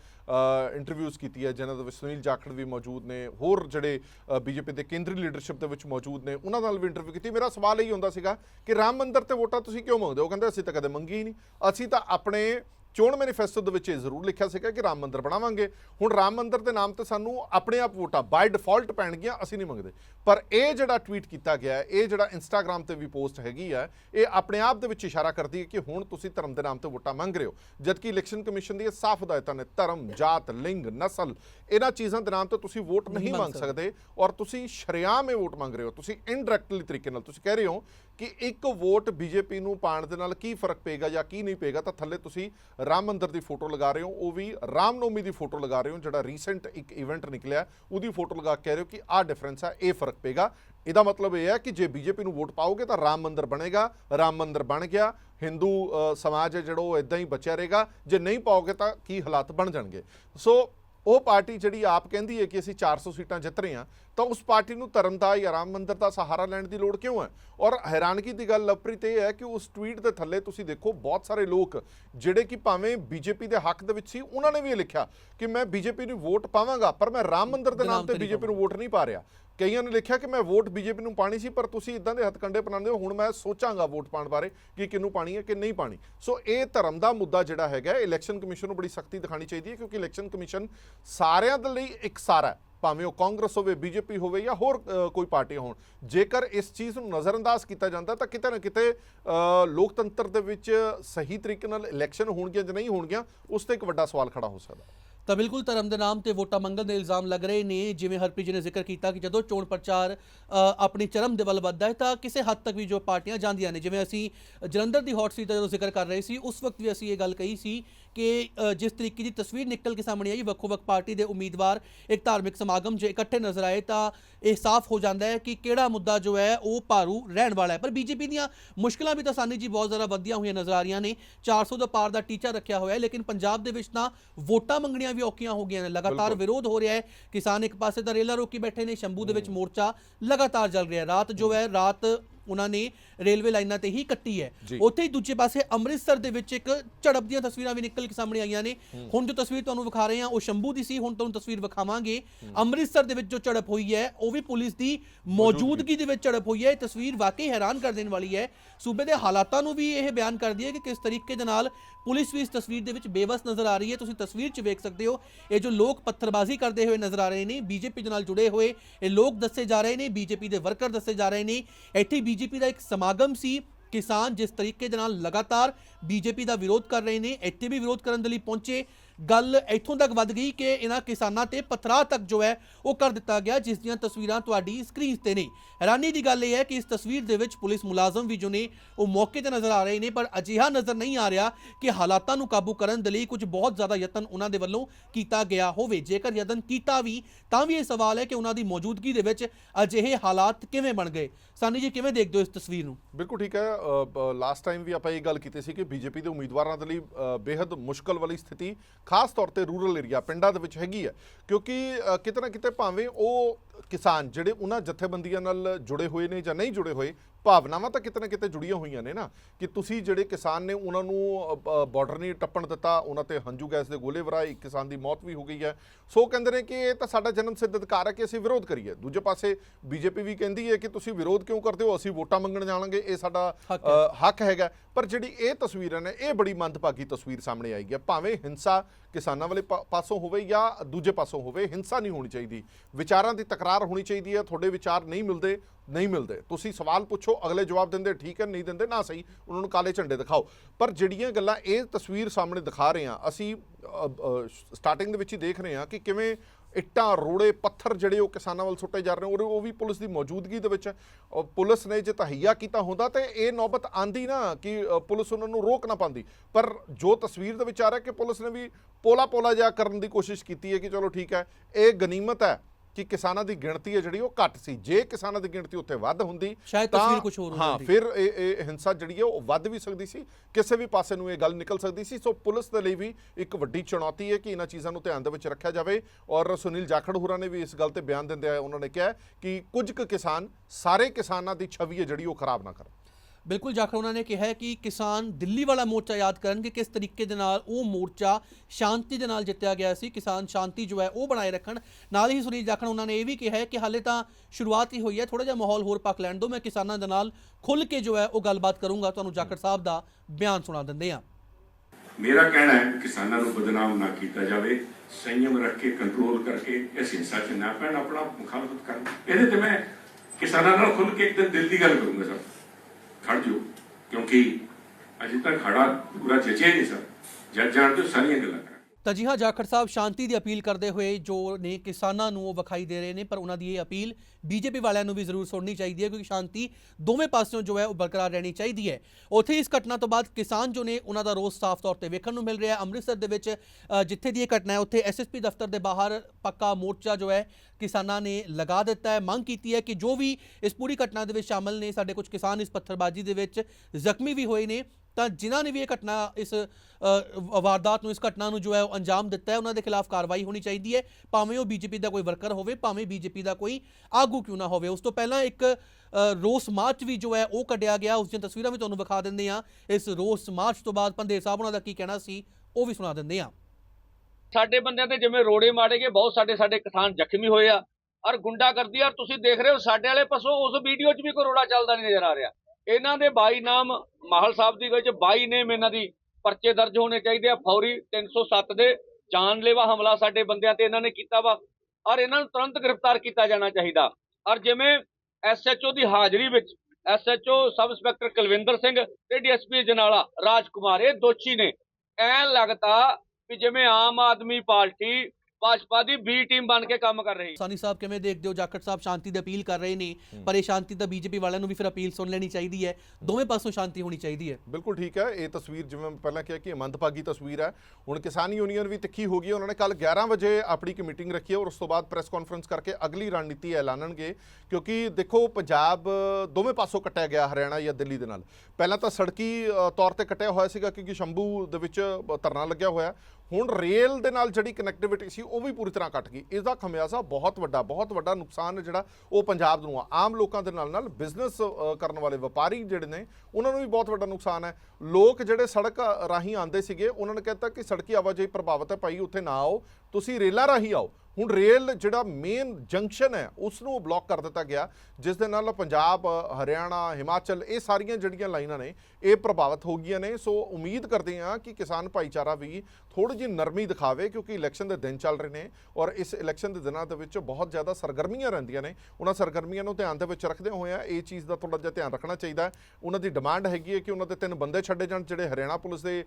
ਇੰਟਰਵਿਊਜ਼ ਕੀਤੀ ਹੈ ਜਿਨ੍ਹਾਂ ਦੇ ਵਿੱਚ ਸੁਨੀਲ ਜਾਖੜ ਵੀ ਮੌਜੂਦ ਨੇ, ਹੋਰ ਜਿਹੜੇ ਬੀਜੇਪੀ ਦੇ ਕੇਂਦਰੀ ਲੀਡਰਸ਼ਿਪ ਦੇ ਵਿੱਚ ਮੌਜੂਦ ਨੇ, ਉਹਨਾਂ ਨਾਲ ਵੀ ਇੰਟਰਵਿਊ ਕੀਤੀ। ਮੇਰਾ ਸਵਾਲ ਇਹੀ ਹੁੰਦਾ ਸੀਗਾ ਕਿ ਰਾਮ ਮੰਦਿਰ ਤੇ ਵੋਟਾਂ ਤੁਸੀਂ ਕਿਉਂ ਮੰਗਦੇ ਹੋ? ਕਹਿੰਦੇ ਅਸੀਂ ਤਾਂ ਕਦੇ ਮੰਗੀ ਹੀ ਨਹੀਂ। ਅਸੀਂ ਤਾਂ ਆਪਣੇ ਚੋਣ ਮੈਨੀਫੈਸਟੋ ਦੇ ਵਿੱਚ ਇਹ ਜ਼ਰੂਰ ਲਿਖਿਆ ਸੀਗਾ ਕਿ ਰਾਮ ਮੰਦਿਰ ਬਣਾਵਾਂਗੇ। ਹੁਣ ਰਾਮ ਮੰਦਿਰ ਦੇ ਨਾਮ ਤੇ ਸਾਨੂੰ ਆਪਣੇ ਆਪ ਵੋਟਾਂ ਬਾਈ ਡਿਫਾਲਟ ਪੈਣਗੀਆਂ ਅਸੀਂ ਨਹੀਂ ਮੰਗਦੇ। ਪਰ ਇਹ ਜਿਹੜਾ ਟਵੀਟ ਕੀਤਾ ਗਿਆ ਇਹ ਜਿਹੜਾ ਇੰਸਟਾਗ੍ਰam ਤੇ ਵੀ ਪੋਸਟ ਹੈਗੀ ਹੈ ਇਹ ਆਪਣੇ ਆਪ ਦੇ ਵਿੱਚ ਇਸ਼ਾਰਾ ਕਰਦੀ ਹੈ ਕਿ ਹੁਣ ਤੁਸੀਂ ਧਰਮ ਦੇ ਨਾਮ ਤੇ ਵੋਟਾਂ ਮੰਗ ਰਹੇ ਹੋ। ਜਦਕਿ ਇਲੈਕਸ਼ਨ ਕਮਿਸ਼ਨ ਦੀਆਂ ਸਾਫ਼ ਹਦਾਇਤਾਂ ਨੇ ਧਰਮ ਜਾਤ ਲਿੰਗ ਨਸਲ ਇਹਨਾਂ ਚੀਜ਼ਾਂ ਦੇ ਨਾਮ ਤੇ ਤੁਸੀਂ ਵੋਟ ਨਹੀਂ ਮੰਗ ਮੰਗ ਸਕਦੇ। ਔਰ ਤੁਸੀਂ ਸ਼ਰੇਆਮ ਇਹ ਵੋਟ ਮੰਗ ਰਹੇ ਹੋ। ਤੁਸੀਂ ਇਨਡਾਇਰੈਕਟਲੀ ਤਰੀਕੇ ਨਾਲ ਤੁਸੀਂ ਕਹਿ ਰਹੇ ਹੋ ਕਿ ਇੱਕ ਵੋਟ ਬੀਜੇਪੀ ਨੂੰ ਪਾਣ ਦੇ ਨਾਲ ਕੀ ਫ਼ਰਕ ਪਏਗਾ ਜਾਂ ਕੀ ਨਹੀਂ ਪਏਗਾ? ਤਾਂ ਥੱਲੇ ਤੁਸੀਂ ਰਾਮ ਮੰਦਰ ਦੀ ਫੋਟੋ ਲਗਾ ਰਹੇ ਹੋ, ਉਹ ਵੀ ਰਾਮਨੌਮੀ ਦੀ ਫੋਟੋ ਲਗਾ ਰਹੇ ਹੋ, ਜਿਹੜਾ ਰੀਸੈਂਟ ਇੱਕ ਇਵੈਂਟ ਨਿਕਲਿਆ ਉਹਦੀ ਫੋਟੋ ਲਗਾ ਕੇ ਕਹਿ ਰਹੇ ਹੋ ਕਿ ਆਹ ਡਿਫਰੈਂਸ ਹੈ ਇਹ ਫ਼ਰਕ ਪਏਗਾ। ਇਹਦਾ ਮਤਲਬ ਇਹ ਹੈ ਕਿ ਜੇ ਬੀਜੇਪੀ ਨੂੰ ਵੋਟ ਪਾਓਗੇ ਤਾਂ ਰਾਮ ਮੰਦਰ ਬਣੇਗਾ, ਰਾਮ ਮੰਦਰ ਬਣ ਗਿਆ, ਹਿੰਦੂ ਸਮਾਜ ਹੈ ਜਿਹੜਾ ਉਹ ਇਦਾਂ ਹੀ ਬਚਿਆ ਰਹੇਗਾ, ਜੇ ਨਹੀਂ ਪਾਓਗੇ ਤਾਂ ਕੀ ਹਾਲਾਤ ਬਣ ਜਾਣਗੇ? ਸੋ ਉਹ ਪਾਰਟੀ ਜਿਹੜੀ ਆਪ ਕਹਿੰਦੀ ਹੈ ਕਿ ਅਸੀਂ 400 ਸੀਟਾਂ ਜਿੱਤ ਰਹੇ ਹਾਂ ਤਾਂ ਉਸ ਪਾਰਟੀ ਨੂੰ ਧਰਮ ਦਾ ਜਾਂ ਰਾਮ ਮੰਦਿਰ ਦਾ ਸਹਾਰਾ ਲੈਣ ਦੀ ਲੋੜ ਕਿਉਂ ਹੈ? ਔਰ ਹੈਰਾਨਗੀ ਦੀ ਗੱਲ ਲਵਪ੍ਰੀਤ ਇਹ ਹੈ ਕਿ ਉਸ ਟਵੀਟ ਦੇ ਥੱਲੇ ਤੁਸੀਂ ਦੇਖੋ ਬਹੁਤ ਸਾਰੇ ਲੋਕ ਜਿਹੜੇ ਕਿ ਭਾਵੇਂ ਬੀਜੇਪੀ ਦੇ ਹੱਕ ਦੇ ਵਿੱਚ ਸੀ ਉਹਨਾਂ ਨੇ ਵੀ ਇਹ ਲਿਖਿਆ ਕਿ ਮੈਂ ਬੀਜੇਪੀ ਨੂੰ ਵੋਟ ਪਾਵਾਂਗਾ ਪਰ ਮੈਂ ਰਾਮ ਮੰਦਿਰ ਦੇ ਨਾਮ ਤੇ ਬੀਜੇਪੀ ਨੂੰ ਵੋਟ ਨਹੀਂ ਪਾ ਰਿਹਾ। ਕਈਆਂ ਨੇ ਲਿਖਿਆ ਕਿ ਮੈਂ ਵੋਟ ਬੀਜੇਪੀ ਨੂੰ ਪਾਣੀ ਸੀ, ਪਰ ਤੁਸੀਂ ਇਦਾਂ ਦੇ ਹੱਥਕੰਡੇ ਅਪਣਾਉਂਦੇ ਹੋ, ਹੁਣ ਮੈਂ ਸੋਚਾਂਗਾ ਵੋਟ ਪਾਉਣ ਬਾਰੇ ਕਿ ਕਿਹਨੂੰ ਪਾਣੀ ਹੈ ਕਿ ਨਹੀਂ ਪਾਣੀ। ਸੋ ਇਹ ਧਰਮ ਦਾ ਮੁੱਦਾ ਜਿਹੜਾ ਹੈਗਾ, ਇਲੈਕਸ਼ਨ ਕਮਿਸ਼ਨ ਨੂੰ ਬੜੀ ਸਖਤੀ ਦਿਖਾਣੀ ਚਾਹੀਦੀ ਹੈ, ਕਿਉਂਕਿ ਇਲੈਕਸ਼ਨ ਕਮਿਸ਼ਨ ਸਾਰਿਆਂ ਦੇ ਲਈ ਇੱਕ ਸਾਰਾ ਹੈ। ਭਾਵੇਂ ਉਹ ਕਾਂਗਰਸ ਹੋਵੇ, ਬੀਜੇਪੀ ਹੋਵੇ ਜਾਂ ਹੋਰ ਕੋਈ ਪਾਰਟੀ ਹੋਣ। ਜੇਕਰ ਇਸ ਚੀਜ਼ ਨੂੰ ਨਜ਼ਰਅੰਦਾਜ਼ ਕੀਤਾ ਜਾਂਦਾ, ਤਾਂ ਕਿਤੇ ਨਾ ਕਿਤੇ ਲੋਕਤੰਤਰ ਦੇ ਵਿੱਚ ਸਹੀ ਤਰੀਕੇ ਨਾਲ ਇਲੈਕਸ਼ਨ ਹੋਣਗੀਆਂ ਜਾਂ ਨਹੀਂ ਹੋਣਗੀਆਂ, ਉਸ ਤੇ ਇੱਕ ਵੱਡਾ ਸਵਾਲ ਖੜਾ ਹੋ ਸਕਦਾ। ਤਾਂ ਬਿਲਕੁਲ ਧਰਮ ਦੇ ਨਾਮ ਤੇ ਵੋਟਾਂ ਮੰਗਣ ਦੇ ਇਲਜ਼ਾਮ ਲੱਗ ਰਹੇ ਨੇ। ਜਿਵੇਂ ਹਰਪ੍ਰੀਤ ਜੀ ਨੇ ਜ਼ਿਕਰ ਕੀਤਾ ਕਿ ਜਦੋਂ ਚੋਣ ਪ੍ਰਚਾਰ ਅ, ਆਪਣੀ ਚਰਮ ਦੇ ਵੱਲ ਵੱਧਦਾ ਹੈ ਤਾਂ ਕਿਸੇ ਹੱਦ ਤੱਕ ਵੀ ਜੋ ਪਾਰਟੀਆਂ ਜਾਂਦੀਆਂ ਨੇ। ਜਿਵੇਂ ਅਸੀਂ ਜਲੰਧਰ ਦੀ ਹੌਟ ਸੀਟ ਦਾ ਜਦੋਂ ਜ਼ਿਕਰ ਕਰ ਰਹੇ ਸੀ ਉਸ ਵਕਤ ਵੀ ਅਸੀਂ ਇਹ ਗੱਲ ਕਹੀ ਸੀ ਕਿ ਜਿਸ ਤਰੀਕੇ ਦੀ ਤਸਵੀਰ ਨਿਕਲ ਕੇ ਸਾਹਮਣੇ ਆਈ ਵੱਖੋ-ਵੱਖ ਪਾਰਟੀ ਦੇ ਉਮੀਦਵਾਰ ਇੱਕ ਧਾਰਮਿਕ ਸਮਾਗਮ 'ਚ ਇਕੱਠੇ ਨਜ਼ਰ ਆਏ ਤਾਂ ਇਹ ਸਾਫ਼ ਹੋ ਜਾਂਦਾ ਹੈ ਕਿ ਕਿਹੜਾ ਮੁੱਦਾ ਜੋ ਹੈ ਉਹ ਭਾਰੂ ਰਹਿਣ ਵਾਲਾ ਹੈ। ਪਰ ਬੀਜੇਪੀ ਦੀਆਂ ਮੁਸ਼ਕਲਾਂ ਵੀ ਤਾਂ ਸਾਨੀ ਜੀ ਬਹੁਤ ਜ਼ਿਆਦਾ ਵਧੀਆਂ ਹੋਈਆਂ ਨਜ਼ਰ ਆ ਰਹੀਆਂ ਨੇ। 400 ਦਾ ਪਾਰ ਦਾ ਟੀਚਾ ਰੱਖਿਆ ਹੋਇਆ ਹੈ ਲੇਕਿਨ ਪੰਜਾਬ ਦੇ ਵਿੱਚ ਤਾਂ ਵੋਟਾਂ ਮੰਗਣੀਆਂ ਵੀ ਔਖੀਆਂ ਹੋ ਗਈਆਂ ਨੇ। ਲਗਾਤਾਰ ਵਿਰੋਧ ਹੋ ਰਿਹਾ ਹੈ। ਕਿਸਾਨ ਇੱਕ ਪਾਸੇ ਤਾਂ ਰੇਲਾ ਰੋਕੀ ਬੈਠੇ ਨੇ ਸ਼ੰਭੂ ਦੇ ਵਿੱਚ ਮੋਰਚਾ ਲਗਾਤਾਰ ਚੱਲ ਰਿਹਾ ਹੈ। ਰਾਤ ਜੋ ਹੈ ਰਾਤ ਉਹਨਾਂ ਨੇ ਰੇਲਵੇ ਲਾਈਨਾਂ ਤੇ ਹੀ ਕੱਟੀ ਹੈ। ਉੱਥੇ ਹੀ ਦੂਜੇ ਪਾਸੇ ਅੰਮ੍ਰਿਤਸਰ ਦੇ ਵਿੱਚ ਇੱਕ ਝੜਪ ਦੀਆਂ ਤਸਵੀਰਾਂ ਵੀ ਨਿਕਲ ਕੇ ਸਾਹਮਣੇ ਆਈਆਂ ਨੇ। ਹੁਣ ਜੋ ਤਸਵੀਰ ਤੁਹਾਨੂੰ ਵਿਖਾ ਰਹੇ ਹਾਂ ਉਹ ਸ਼ੰਭੂ ਦੀ ਸੀ। ਹੁਣ ਤੁਹਾਨੂੰ ਤਸਵੀਰ ਵਿਖਾਵਾਂਗੇ। ਅੰਮ੍ਰਿਤਸਰ ਦੇ ਵਿੱਚ ਜੋ ਝੜਪ ਹੋਈ ਹੈ ਉਹ ਵੀ ਪੁਲਿਸ ਦੀ ਮੌਜੂਦਗੀ ਦੇ ਵਿੱਚ ਝੜਪ ਹੋਈ ਹੈ। ਇਹ ਤਸਵੀਰ ਵਾਕਈ ਹੈਰਾਨ ਕਰ ਦੇਣ ਵਾਲੀ ਹੈ। ਸੂਬੇ ਦੇ ਹਾਲਾਤਾਂ ਨੂੰ ਵੀ ਇਹ ਬਿਆਨ ਕਰਦੀ ਹੈ ਕਿ ਕਿਸ ਤਰੀਕੇ ਦੇ ਨਾਲ ਪੁਲਿਸ ਵੀ ਇਸ ਤਸਵੀਰ ਦੇ ਵਿੱਚ ਬੇਵਸ ਨਜ਼ਰ ਆ ਰਹੀ ਹੈ। ਤੁਸੀਂ ਤਸਵੀਰ 'ਚ ਵੇਖ ਸਕਦੇ ਹੋ ਇਹ ਜੋ ਲੋਕ ਪੱਥਰਬਾਜ਼ੀ ਕਰਦੇ ਹੋਏ ਨਜ਼ਰ ਆ ਰਹੇ ਨੇ ਬੀਜੇਪੀ ਦੇ ਨਾਲ ਜੁੜੇ ਹੋਏ ਇਹ ਲੋਕ ਦੱਸੇ ਜਾ ਰਹੇ ਨੇ ਬੀਜੇਪੀ ਦੇ ਵਰਕਰ ਦੱਸੇ ਜਾ ਰਹੇ ਨੇ। ਇੱਥੇ ਬੀਜੇਪੀ ਦਾ ਇੱਕ ਸਮਾਗਮ ਸੀ। ਕਿਸਾਨ ਜਿਸ ਤਰੀਕੇ ਦੇ ਨਾਲ ਲਗਾਤਾਰ ਬੀਜੇਪੀ ਦਾ ਵਿਰੋਧ ਕਰ ਰਹੇ ਨੇ, ਇੱਥੇ ਵੀ ਵਿਰੋਧ ਕਰਨ ਦੇ ਲਈ ਪਹੁੰਚੇ। ਗੱਲ ਇੱਥੋਂ ਤੱਕ ਵੱਧ ਗਈ ਕਿ ਇਹਨਾਂ ਕਿਸਾਨਾਂ ਤੇ ਪਥਰਾ ਤੱਕ ਜੋ ਹੈ ਉਹ ਕਰ ਦਿੱਤਾ ਗਿਆ ਜਿਸ ਦੀਆਂ ਤਸਵੀਰਾਂ ਤੁਹਾਡੀ ਸਕਰੀਨ ਤੇ ਨੇ। ਹੈਰਾਨੀ ਦੀ ਗੱਲ ਇਹ ਹੈ ਕਿ ਇਸ ਤਸਵੀਰ ਦੇ ਵਿੱਚ ਪੁਲਿਸ ਮੁਲਾਜ਼ਮ ਵੀ ਜੋ ਨੇ ਉਹ ਮੌਕੇ ਤੇ ਨਜ਼ਰ ਆ ਰਹੇ ਨੇ ਪਰ ਅਜਿਹਾ ਨਜ਼ਰ ਨਹੀਂ ਆ ਰਿਹਾ ਕਿ ਹਾਲਾਤਾਂ ਨੂੰ ਕਾਬੂ ਕਰਨ ਦੇ ਲਈ ਕੁਝ ਬਹੁਤ ਜ਼ਿਆਦਾ ਯਤਨ ਉਹਨਾਂ ਦੇ ਵੱਲੋਂ ਕੀਤਾ ਗਿਆ ਹੋਵੇ। ਜੇਕਰ ਯਤਨ ਕੀਤਾ ਵੀ ਤਾਂ ਵੀ ਇਹ ਸਵਾਲ ਹੈ ਕਿ ਉਹਨਾਂ ਦੀ ਮੌਜੂਦਗੀ ਦੇ ਵਿੱਚ ਅਜਿਹੇ ਹਾਲਾਤ ਕਿਵੇਂ ਬਣ ਗਏ। ਸਾਨੀ ਜੀ ਕਿਵੇਂ ਦੇਖਦੇ ਹੋ ਇਸ ਤਸਵੀਰ ਨੂੰ? ਬਿਲਕੁਲ ਠੀਕ ਹੈ। ਲਾਸਟ ਟਾਈਮ ਵੀ ਆਪਾਂ ਇਹ ਗੱਲ ਕੀਤੀ ਸੀ ਕਿ ਬੀਜੇਪੀ ਦੇ ਉਮੀਦਵਾਰਾਂ ਦੇ ਲਈ ਅ, ਬੇहद ਮੁਸ਼ਕਲ ਵਾਲੀ ਸਥਿਤੀ ਖਾਸ ਤੌਰ ਤੇ ਰੂਰਲ ਏਰੀਆ ਪਿੰਡਾਂ ਦੇ ਵਿੱਚ ਹੈਗੀ ਹੈ ਕਿਉਂਕਿ ਕਿਤੇ ਨਾ ਕਿਤੇ ਭਾਵੇਂ ਉਹ ਕਿਸਾਨ ਜਿਹੜੇ ਉਹਨਾਂ ਜਥੇਬੰਦੀਆਂ ਨਾਲ ਜੁੜੇ ਹੋਏ ਨੇ ਜਾਂ ਨਹੀਂ ਜੁੜੇ ਹੋਏ ਭਾਵਨਾਵਾਂ ਤਾਂ ਕਿਤੇ ਨਾ ਕਿਤੇ ਜੁੜੀਆਂ ਹੋਈਆਂ ਨੇ ਨਾ ਕਿ ਤੁਸੀਂ ਜਿਹੜੇ ਕਿਸਾਨ ਨੇ ਉਹਨਾਂ ਨੂੰ ਬਾਰਡਰ ਨਹੀਂ ਟੱਪਣ ਦਿੱਤਾ ਉਹਨਾਂ ਤੇ ਹੰਝੂ ਗੈਸ ਦੇ ਗੋਲੇ ਵਰਾਏ ਇੱਕ ਕਿਸਾਨ ਦੀ ਮੌਤ ਵੀ ਹੋ ਗਈ ਹੈ। ਸੋ ਕਹਿੰਦੇ ਨੇ ਕਿ ਇਹ ਤਾਂ ਸਾਡਾ ਜਨਮ ਸਿੱਧ ਅਧਿਕਾਰ ਹੈ ਕਿ ਅਸੀਂ ਵਿਰੋਧ ਕਰੀਏ। ਦੂਜੇ ਪਾਸੇ ਬੀਜੇਪੀ ਵੀ ਕਹਿੰਦੀ ਹੈ ਕਿ ਤੁਸੀਂ ਵਿਰੋਧ ਕਿਉਂ ਕਰਦੇ ਹੋ? ਅਸੀਂ ਵੋਟਾਂ ਮੰਗਣ ਜਾਵਾਂਗੇ ਇਹ ਸਾਡਾ ਹੱਕ ਹੈਗਾ। ਪਰ ਜਿਹੜੀ ਇਹ ਤਸਵੀਰਾਂ ਨੇ ਇਹ ਬੜੀ ਮੰਦਭਾਗੀ ਤਸਵੀਰ ਸਾਹਮਣੇ ਆਈ ਹੈ ਭਾਵੇਂ ਹਿੰਸਾ ਕਿਸਾਨਾਂ ਵਾਲੇ ਪਾ- ਪਾਸੋਂ ਹੋਵੇ ਜਾਂ ਦੂਜੇ ਪਾਸੋਂ ਹੋਵੇ, ਹਿੰਸਾ ਨਹੀਂ ਹੋਣੀ ਚਾਹੀਦੀ। ਵਿਚਾਰਾਂ ਦੀ ਤਕਰਾਰ ਹੋਣੀ ਚਾਹੀਦੀ ਹੈ, ਤੁਹਾਡੇ ਵਿਚਾਰ ਨਹੀਂ ਮਿਲਦੇ ਨਹੀਂ ਮਿਲਦੇ। ਤੁਸੀਂ ਸਵਾਲ ਪੁੱਛੋ, ਅਗਲੇ ਜਵਾਬ ਦਿੰਦੇ, ਠੀਕ ਹੈ, ਨਹੀਂ ਦਿੰਦੇ, ਨਾ ਸਹੀ, ਉਹਨਾਂ ਨੂੰ ਕਾਲੇ ਝੰਡੇ ਦਿਖਾਓ। ਪਰ ਜਿਹੜੀਆਂ ਗੱਲਾਂ ਇਹ ਤਸਵੀਰ ਸਾਹਮਣੇ ਦਿਖਾ ਰਹੇ ਹਾਂ, ਅਸੀਂ ਸਟਾਰਟਿੰਗ ਦੇ ਵਿੱਚ ਹੀ ਦੇਖ ਰਹੇ ਹਾਂ ਕਿ ਕਿਵੇਂ ਇੱਟਾਂ, ਰੋੜੇ, ਪੱਥਰ ਜਿਹੜੇ ਉਹ ਕਿਸਾਨਾਂ ਵੱਲ ਸੁੱਟੇ ਜਾ ਰਹੇ ਨੇ ਔਰ ਉਹ ਵੀ ਪੁਲਿਸ ਦੀ ਮੌਜੂਦਗੀ ਦੇ ਵਿੱਚ ਪੁਲਿਸ ਨੇ ਜੇ ਤਹਈਆ ਕੀਤਾ ਹੁੰਦਾ ਤੇ ਇਹ ਨੌਬਤ ਆਂਦੀ ਨਾ ਕਿ ਪੁਲਿਸ ਉਹਨਾਂ ਨੂੰ ਰੋਕ ਨਾ ਪਾਉਂਦੀ। ਪਰ ਜੋ ਤਸਵੀਰ ਦੇ ਵਿੱਚ ਆ ਰਿਹਾ ਕਿ ਪੁਲਿਸ ਨੇ ਵੀ ਪੋਲਾ ਪੋਲਾ ਜਿਹਾ ਕਰਨ ਦੀ ਕੋਸ਼ਿਸ਼ ਕੀਤੀ ਹੈ ਕਿ ਚਲੋ ਠੀਕ ਹੈ, ਇਹ ਗਨੀਮਤ ਹੈ। ਕਿ ਕਿਸਾਨਾਂ ਦੀ ਗਿਣਤੀ ਹੈ ਜਿਹੜੀ ਉਹ ਘੱਟ ਸੀ। ਜੇ ਕਿਸਾਨਾਂ ਦੀ ਗਿਣਤੀ ਉੱਥੇ ਵੱਧ ਹੁੰਦੀ ਸ਼ਾਇਦ ਤਾਂ- ਤਸਵੀਰ ਹੋਰ ਹੋ। ਫਿਰ ਇਹ ਇਹ ਹਿੰਸਾ ਜਿਹੜੀ ਹੈ ਉਹ ਵੱਧ ਵੀ ਸਕਦੀ ਸੀ। ਕਿਸੇ ਵੀ ਪਾਸੇ ਨੂੰ ਇਹ ਗੱਲ ਨਿਕਲ ਸਕਦੀ ਸੀ। ਸੋ ਪੁਲਿਸ ਦੇ ਲਈ ਵੀ ਇੱਕ ਵੱਡੀ ਚੁਣੌਤੀ ਹੈ ਕਿ ਇਹਨਾਂ ਚੀਜ਼ਾਂ ਨੂੰ ਧਿਆਨ ਦੇ ਵਿੱਚ ਰੱਖਿਆ ਜਾਵੇ। ਔਰ ਸੁਨੀਲ ਜਾਖੜ ਹੋਰਾਂ ਨੇ ਵੀ ਇਸ ਗੱਲ ਤੇ ਬਿਆਨ ਦਿੰਦੇ ਆ ਉਹਨਾਂ ਨੇ ਕਿਹਾ ਕਿ ਕੁਝ ਕੁ ਕਿਸਾਨ ਸਾਰੇ ਕਿਸਾਨਾਂ ਦੀ ਛਵੀ ਹੈ ਜਿਹੜੀ ਉਹ ਖਰਾਬ ਨਾ ਕਰਨ। ਬਿਲਕੁਲ ਜਾਖੜ ਉਹਨਾਂ ਨੇ ਕਿਹਾ ਕਿ ਕਿਸਾਨ ਦਿੱਲੀ ਵਾਲਾ ਮੋਰਚਾ ਯਾਦ ਕਰਨ ਕਿ ਕਿਸ ਤਰੀਕੇ ਦੇ ਨਾਲ ਉਹ ਮੋਰਚਾ ਸ਼ਾਂਤੀ ਦੇ ਨਾਲ ਜਿੱਤਿਆ ਗਿਆ ਸੀ, ਕਿਸਾਨ ਸ਼ਾਂਤੀ ਜੋ ਹੈ ਉਹ ਬਣਾਏ ਰੱਖਣ। ਨਾਲ ਹੀ ਸੁਨੀਲ ਜਾਖੜ ਉਹਨਾਂ ਨੇ ਇਹ ਵੀ ਕਿਹਾ ਕਿ ਹਾਲੇ ਤਾਂ ਸ਼ੁਰੂਆਤ ਹੀ ਹੋਈ ਹੈ ਥੋੜਾ ਜਿਹਾ ਮਾਹੌਲ ਹੋਰ ਪੱਕ ਲੈਣ ਦਿਓ, ਮੈਂ ਕਿਸਾਨਾਂ ਦੇ ਨਾਲ ਖੁੱਲ ਕੇ ਜੋ ਹੈ ਉਹ ਗੱਲਬਾਤ ਕਰੂੰਗਾ। ਤੁਹਾਨੂੰ ਜਾਖੜ ਸਾਹਿਬ ਦਾ ਬਿਆਨ ਸੁਣਾ ਦਿੰਦੇ ਹਾਂ। ਮੇਰਾ ਕਹਿਣਾ ਹੈ ਕਿਸਾਨਾਂ ਨੂੰ ਬਦਨਾਮ ਨਾ ਕੀਤਾ ਜਾਵੇ, ਸੰਯਮ ਰੱਖ ਕੇ ਕੰਟਰੋਲ ਕਰਕੇ ਇਸ ਹਿੰਸਾ 'ਚ ਨਾ ਪੈਣ, ਆਪਣਾ ਮੁਖਾਲਫਤ ਕਰਨ। ਇਹਦੇ ਤੇ ਮੈਂ ਕਿਸਾਨਾਂ ਨਾਲ ਖੁੱਲ ਕੇ ਇੱਕ ਦਿਨ ਦਿਲ ਦੀ ਗੱਲ ਕਰੂੰਗਾ ਸਰ। ਖੜ ਜਾਓ ਕਿਉਂਕਿ ਅਜੇ ਤੱਕ ਖੜਾ ਪੂਰਾ ਜਚੇ ਨਹੀਂ ਸਰ ਜੱਜ ਜਾਣ ਤੋਂ ਸਾਰੀਆਂ ਗੱਲਾਂ ਤਾਂ ਜੀ ਹਾਂ ਜਾਖੜ ਸਾਹਿਬ ਸ਼ਾਂਤੀ ਦੀ ਅਪੀਲ ਕਰਦੇ ਹੋਏ ਜੋ ਨੇ ਕਿਸਾਨਾਂ ਨੂੰ ਉਹ ਵਿਖਾਈ ਦੇ ਰਹੇ ਨੇ, ਪਰ ਉਹਨਾਂ ਦੀ ਇਹ ਅਪੀਲ ਬੀਜੇਪੀ ਵਾਲਿਆਂ ਨੂੰ ਵੀ ਜ਼ਰੂਰ ਸੁਣਨੀ ਚਾਹੀਦੀ ਹੈ, ਕਿਉਂਕਿ ਸ਼ਾਂਤੀ ਦੋਵੇਂ ਪਾਸਿਓਂ ਜੋ ਹੈ ਉਹ ਬਰਕਰਾਰ ਰਹਿਣੀ ਚਾਹੀਦੀ ਹੈ। ਉੱਥੇ ਇਸ ਘਟਨਾ ਤੋਂ ਬਾਅਦ ਕਿਸਾਨ ਜੋ ਨੇ, ਉਹਨਾਂ ਦਾ ਰੋਸ ਸਾਫ਼ ਤੌਰ ਤੇ ਵੇਖਣ ਨੂੰ ਮਿਲ ਰਿਹਾ ਹੈ। ਅੰਮ੍ਰਿਤਸਰ ਦੇ ਵਿੱਚ ਜਿੱਥੇ ਦੀ ਇਹ ਘਟਨਾ ਹੈ, ਉੱਥੇ ਐਸਐਸਪੀ ਦਫ਼ਤਰ ਦੇ ਬਾਹਰ ਪੱਕਾ ਮੋਰਚਾ ਜੋ ਹੈ, ਕਿਸਾਨਾਂ ਨੇ ਲਗਾ ਦਿੱਤਾ ਹੈ। ਮੰਗ ਕੀਤੀ ਹੈ ਕਿ ਜੋ ਵੀ ਇਸ ਪੂਰੀ ਘਟਨਾ ਦੇ ਵਿੱਚ ਸ਼ਾਮਲ ਨੇ, ਸਾਡੇ ਕੁਝ ਕਿਸਾਨ ਇਸ ਪੱਥਰਬਾਜ਼ੀ ਦੇ ਵਿੱਚ ਜ਼ਖਮੀ ਵੀ ਹੋਏ ਨੇ। ਤਾਂ ਜਿਨ੍ਹਾਂ ਨੇ ਵੀ ਇਹ ਘਟਨਾ, ਇਸ ਵਾਰਦਾਤ ਨੂੰ, ਇਸ ਘਟਨਾ ਨੂੰ ਜੋ ਹੈ ਉਹ ਅੰਜਾਮ ਦਿੱਤਾ ਹੈ, ਉਹਨਾਂ ਦੇ ਖਿਲਾਫ ਕਾਰਵਾਈ ਹੋਣੀ ਚਾਹੀਦੀ ਹੈ। ਭਾਵੇਂ ਉਹ ਬੀਜੇਪੀ ਦਾ ਕੋਈ ਵਰਕਰ ਹੋਵੇ, ਭਾਵੇਂ ਬੀਜੇਪੀ ਦਾ ਕੋਈ ਆਗੂ ਕਿਉਂ ਨਾ ਹੋਵੇ। ਉਸ ਤੋਂ ਪਹਿਲਾਂ ਇੱਕ ਰੋਸ ਮਾਰਚ ਵੀ ਜੋ ਹੈ ਉਹ ਕੱਢਿਆ ਗਿਆ। ਉਸ ਦੀਆਂ ਤਸਵੀਰਾਂ ਵੀ ਤੁਹਾਨੂੰ ਵਿਖਾ ਦਿੰਦੇ ਹਾਂ। ਇਸ ਰੋਸ ਮਾਰਚ ਤੋਂ ਬਾਅਦ ਪੰਦੇ ਸਾਹਿਬ ਉਹਨਾਂ ਦਾ ਕੀ ਕਹਿਣਾ ਸੀ, ਉਹ ਵੀ ਸੁਣਾ ਦਿੰਦੇ ਹਾਂ। ਸਾਡੇ ਬੰਦਿਆਂ ਤੇ ਜਿਵੇਂ ਰੋੜੇ ਮਾਰੇ ਗਏ, ਬਹੁਤ ਸਾਡੇ ਸਾਡੇ ਕਿਸਾਨ ਜ਼ਖਮੀ ਹੋਏ ਆ। ਔਰ ਗੁੰਡਾ ਗੁੰਡਾਗਰਦੀ, ਔਰ ਤੁਸੀਂ ਦੇਖ ਰਹੇ ਹੋ ਸਾਡੇ ਵਾਲੇ ਪਾਸੋਂ ਉਸ ਵੀਡੀਓ 'ਚ ਵੀ ਕੋਈ ਰੋੜਾ ਚੱਲਦਾ ਨਹੀਂ ਨਜ਼ਰ ਆ ਰਿਹਾ। ਇਹਨਾਂ ਦੇ 22 ਨਾਮ ਮਾਹਲ ਸਾਹਿਬ ਦੀ ਵਿੱਚ 22 ਨੇਮ ਇਹਨਾਂ ਦੀ ਪਰਚੇ ਦਰਜ ਹੋਣੇ ਚਾਹੀਦੇ ਆ, ਫੌਰੀ 307 ਦੇ ਜਾਨਲੇਵਾ ਹਮਲਾ ਸਾਡੇ ਬੰਦਿਆਂ ਤੇ ਇਹਨਾਂ ਨੇ ਕੀਤਾ ਵਾ, ਔਰ ਇਹਨਾਂ ਨੂੰ ਤੁਰੰਤ ਗ੍ਰਿਫਤਾਰ ਕੀਤਾ ਜਾਣਾ ਚਾਹੀਦਾ। ਔਰ ਜਿਵੇਂ ਐਸਐਚਓ ਦੀ ਹਾਜ਼ਰੀ ਵਿੱਚ SHO sub inspector Kulwinder Singh ਤੇ ਡੀਐਸਪੀ ਜਨਾਲਾ ਰਾਜਕੁਮਾਰ, ਇਹ ਦੋਸ਼ੀ ਨੇ ਐ ਲੱਗਦਾ ਵੀ ਜਿਵੇਂ ਆਮ ਆਦਮੀ ਪਾਰਟੀ ਭਾਜਪਾ ਦੀ ਬੀ ਟੀਮ ਬਣ ਕੇ ਕੰਮ ਕਰ ਰਹੀ। ਸਾਨੀ ਸਾਹਿਬ ਕਿਵੇਂ ਦੇਖਦੇ ਹੋ? ਜਾਖੜ ਸਾਹਿਬ ਸ਼ਾਂਤੀ ਦੀ ਅਪੀਲ ਕਰ ਰਹੇ ਨੇ ਪਰ ਇਹ ਸ਼ਾਂਤੀ ਤਾਂ ਬੀਜੇਪੀ ਵਾਲਿਆਂ ਨੂੰ ਵੀ ਫਿਰ ਅਪੀਲ ਸੁਣ ਲੈਣੀ ਚਾਹੀਦੀ ਹੈ। ਦੋਵੇਂ ਪਾਸੋਂ ਸ਼ਾਂਤੀ ਹੋਣੀ ਚਾਹੀਦੀ ਹੈ। ਬਿਲਕੁਲ ਠੀਕ ਹੈ। ਇਹ ਤਸਵੀਰ ਜਿਵੇਂ ਪਹਿਲਾਂ ਕਿਹਾ ਕਿ ਮੰਦਭਾਗੀ ਤਸਵੀਰ ਹੈ। ਹੁਣ ਕਿਸਾਨ ਯੂਨੀਅਨ ਵੀ ਤਿੱਖੀ ਹੋ ਗਈ ਹੈ। ਉਹਨਾਂ ਨੇ ਕੱਲ 11 ਵਜੇ ਆਪਣੀ ਇੱਕ ਮੀਟਿੰਗ ਰੱਖੀ ਹੈ ਔਰ ਉਸ ਤੋਂ ਬਾਅਦ ਪ੍ਰੈਸ ਕਾਨਫਰੰਸ ਕਰਕੇ ਅਗਲੀ ਰਣਨੀਤੀ ਐਲਾਨਣਗੇ। ਕਿਉਂਕਿ ਦੇਖੋ ਪੰਜਾਬ ਦੋਵੇਂ ਪਾਸੋਂ ਕੱਟਿਆ ਗਿਆ ਹਰਿਆਣਾ ਜਾਂ ਦਿੱਲੀ ਦੇ ਨਾਲ। ਪਹਿਲਾਂ ਤਾਂ ਸੜਕੀ ਤੌਰ ਤੇ ਕੱਟਿਆ ਹੋਇਆ ਸੀਗਾ ਕਿਉਂਕਿ ਸ਼ੰਭੂ ਦੇ ਵਿੱਚ ਧਰਨਾ ਲੱਗਿਆ ਹੋਇਆ। ਹੁਣ ਰੇਲ ਦੇ ਨਾਲ ਜਿਹੜੀ ਕਨੈਕਟੀਵਿਟੀ ਸੀ, ਉਹ ਵੀ ਪੂਰੀ ਤਰ੍ਹਾਂ ਕੱਟ ਗਈ। ਇਸ ਦਾ ਖਮਿਆਜ਼ਾ ਬਹੁਤ ਵੱਡਾ ਬਹੁਤ ਵੱਡਾ ਨੁਕਸਾਨ ਜਿਹੜਾ ਉਹ ਪੰਜਾਬ ਨੂੰ ਆ। ਆਮ ਲੋਕਾਂ ਦੇ ਨਾਲ ਨਾਲ ਬਿਜ਼ਨਸ ਕਰਨ ਵਾਲੇ ਵਪਾਰੀ ਜਿਹੜੇ ਨੇ, ਉਹਨਾਂ ਨੂੰ ਵੀ ਬਹੁਤ ਵੱਡਾ ਨੁਕਸਾਨ ਹੈ। ਲੋਕ ਜਿਹੜੇ ਸੜਕ ਰਾਹੀਂ ਆਉਂਦੇ ਸੀਗੇ, ਉਹਨਾਂ ਨੇ ਕਹਿਤਾ ਕਿ ਸੜਕੀ ਆਵਾਜਾਈ ਪ੍ਰਭਾਵਿਤ ਹੈ, ਭਾਈ ਉੱਥੇ ਨਾ ਆਓ, ਤੁਸੀਂ ਰੇਲਾਂ ਰਾਹੀਂ ਆਓ। ਹੁਣ ਰੇਲ ਜਿਹੜਾ ਮੇਨ ਜੰਕਸ਼ਨ ਹੈ ਉਸ ਨੂੰ ਬਲੌਕ ਕਰ ਦਿੱਤਾ ਗਿਆ, ਜਿਸ ਦੇ ਨਾਲ ਪੰਜਾਬ ਹਰਿਆਣਾ, ਹਿਮਾਚਲ, ਇਹ ਸਾਰੀਆਂ ਜਿਹੜੀਆਂ ਲਾਈਨਾਂ ਨੇ, ਇਹ ਪ੍ਰਭਾਵਿਤ ਹੋ ਗਈਆਂ ਨੇ। ਸੋ ਉਮੀਦ ਕਰਦੇ ਹਾਂ ਕਿ ਕਿਸਾਨ ਭਾਈਚਾਰਾ ਵੀ ਥੋੜੀ ਜਿਹੀ ਨਰਮੀ ਦਿਖਾਵੇ ਕਿਉਂਕਿ ਇਲੈਕਸ਼ਨ ਦੇ ਦਿਨ ਚੱਲ ਰਹੇ ਨੇ ਔਰ ਇਸ ਇਲੈਕਸ਼ਨ ਦੇ ਦਿਨਾਂ ਦੇ ਵਿੱਚ ਬਹੁਤ ਜ਼ਿਆਦਾ ਸਰਗਰਮੀਆਂ ਰਹਿੰਦੀਆਂ ਨੇ। ਉਹਨਾਂ ਸਰਗਰਮੀਆਂ ਨੂੰ ਧਿਆਨ ਦੇ ਵਿੱਚ ਰੱਖਦੇ ਹੋਇਆ ਇਹ ਚੀਜ਼ ਦਾ ਥੋੜਾ ਜਿਹਾ ਧਿਆਨ ਰੱਖਣਾ ਚਾਹੀਦਾ ਹੈ। ਉਹਨਾਂ ਦੀ ਡਿਮਾਂਡ ਹੈਗੀ ਹੈ ਕਿ ਉਹਨਾਂ ਦੇ ਤਿੰਨ ਬੰਦੇ ਛੱਡੇ ਜਾਣ, ਜਿਹੜੇ ਹਰਿਆਣਾ ਪੁਲਿਸ ਦੇ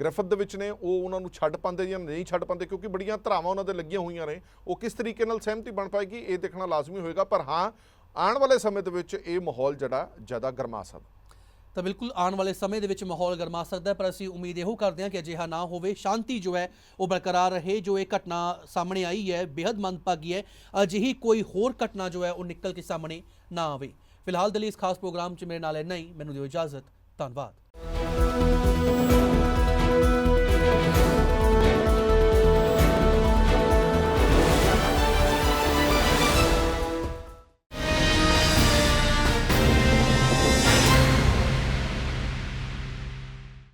ਗ੍ਰਿਫਤ ਦੇ ਵਿੱਚ ਨੇ, ਉਹ ਉਹਨਾਂ ਨੂੰ ਛੱਡ ਪਾਉਂਦੇ ਜਾਂ ਨਹੀਂ ਛੱਡ ਪਾਉਂਦੇ ਕਿਉਂਕਿ ਬੜੀਆਂ ਧਰਾਵਾਂ ਉਹਨਾਂ ਦੇ ਲੱਗੀਆਂ ਹੋਈਆਂ ਨੇ। ਉਹ ਕਿਸ ਤਰੀਕੇ ਨਾਲ ਸਹਿਮਤੀ ਬਣ ਪਾਏਗੀ, ਇਹ ਦੇਖਣਾ ਲਾਜ਼ਮੀ ਹੋਏਗਾ। ਪਰ ਹਾਂ, ਆਉਣ ਵਾਲੇ ਸਮੇਂ ਦੇ ਵਿੱਚ ਇਹ ਮਾਹੌਲ ਜਿਹੜਾ ਜ਼ਿਆਦਾ ਗਰਮਾ ਸਕਦਾ। ਤਾਂ ਬਿਲਕੁਲ ਆਉਣ ਵਾਲੇ ਸਮੇਂ ਦੇ ਵਿੱਚ ਮਾਹੌਲ ਗਰਮਾ ਸਕਦਾ ਹੈ, ਪਰ ਅਸੀਂ ਉਮੀਦ ਇਹੋ ਕਰਦੇ ਹਾਂ ਕਿ ਅਜਿਹਾ ਨਾ ਹੋਵੇ। ਸ਼ਾਂਤੀ ਜੋ ਹੈ, ਉਹ ਬਰਕਰਾਰ ਰਹੇ, ਜੋ ਇਹ ਘਟਨਾ ਸਾਹਮਣੇ ਆਈ ਹੈ ਬੇहद ਮੰਦਭਾਗੀ ਹੈ। ਅਜਿਹੀ ਕੋਈ ਹੋਰ ਘਟਨਾ ਜੋ ਹੈ, ਉਹ ਨਿਕਲ ਕੇ ਸਾਹਮਣੇ ਨਾ ਆਵੇ। ਫਿਲਹਾਲ ਦੇ ਲਈ ਇਸ ਖਾਸ ਪ੍ਰੋਗਰਾਮ 'ਚ ਮੇਰੇ ਨਾਲ ਇੰਨਾ ਹੀ। ਮੈਨੂੰ ਦਿਓ ਇਜਾਜ਼ਤ। ਧੰਨਵਾਦ।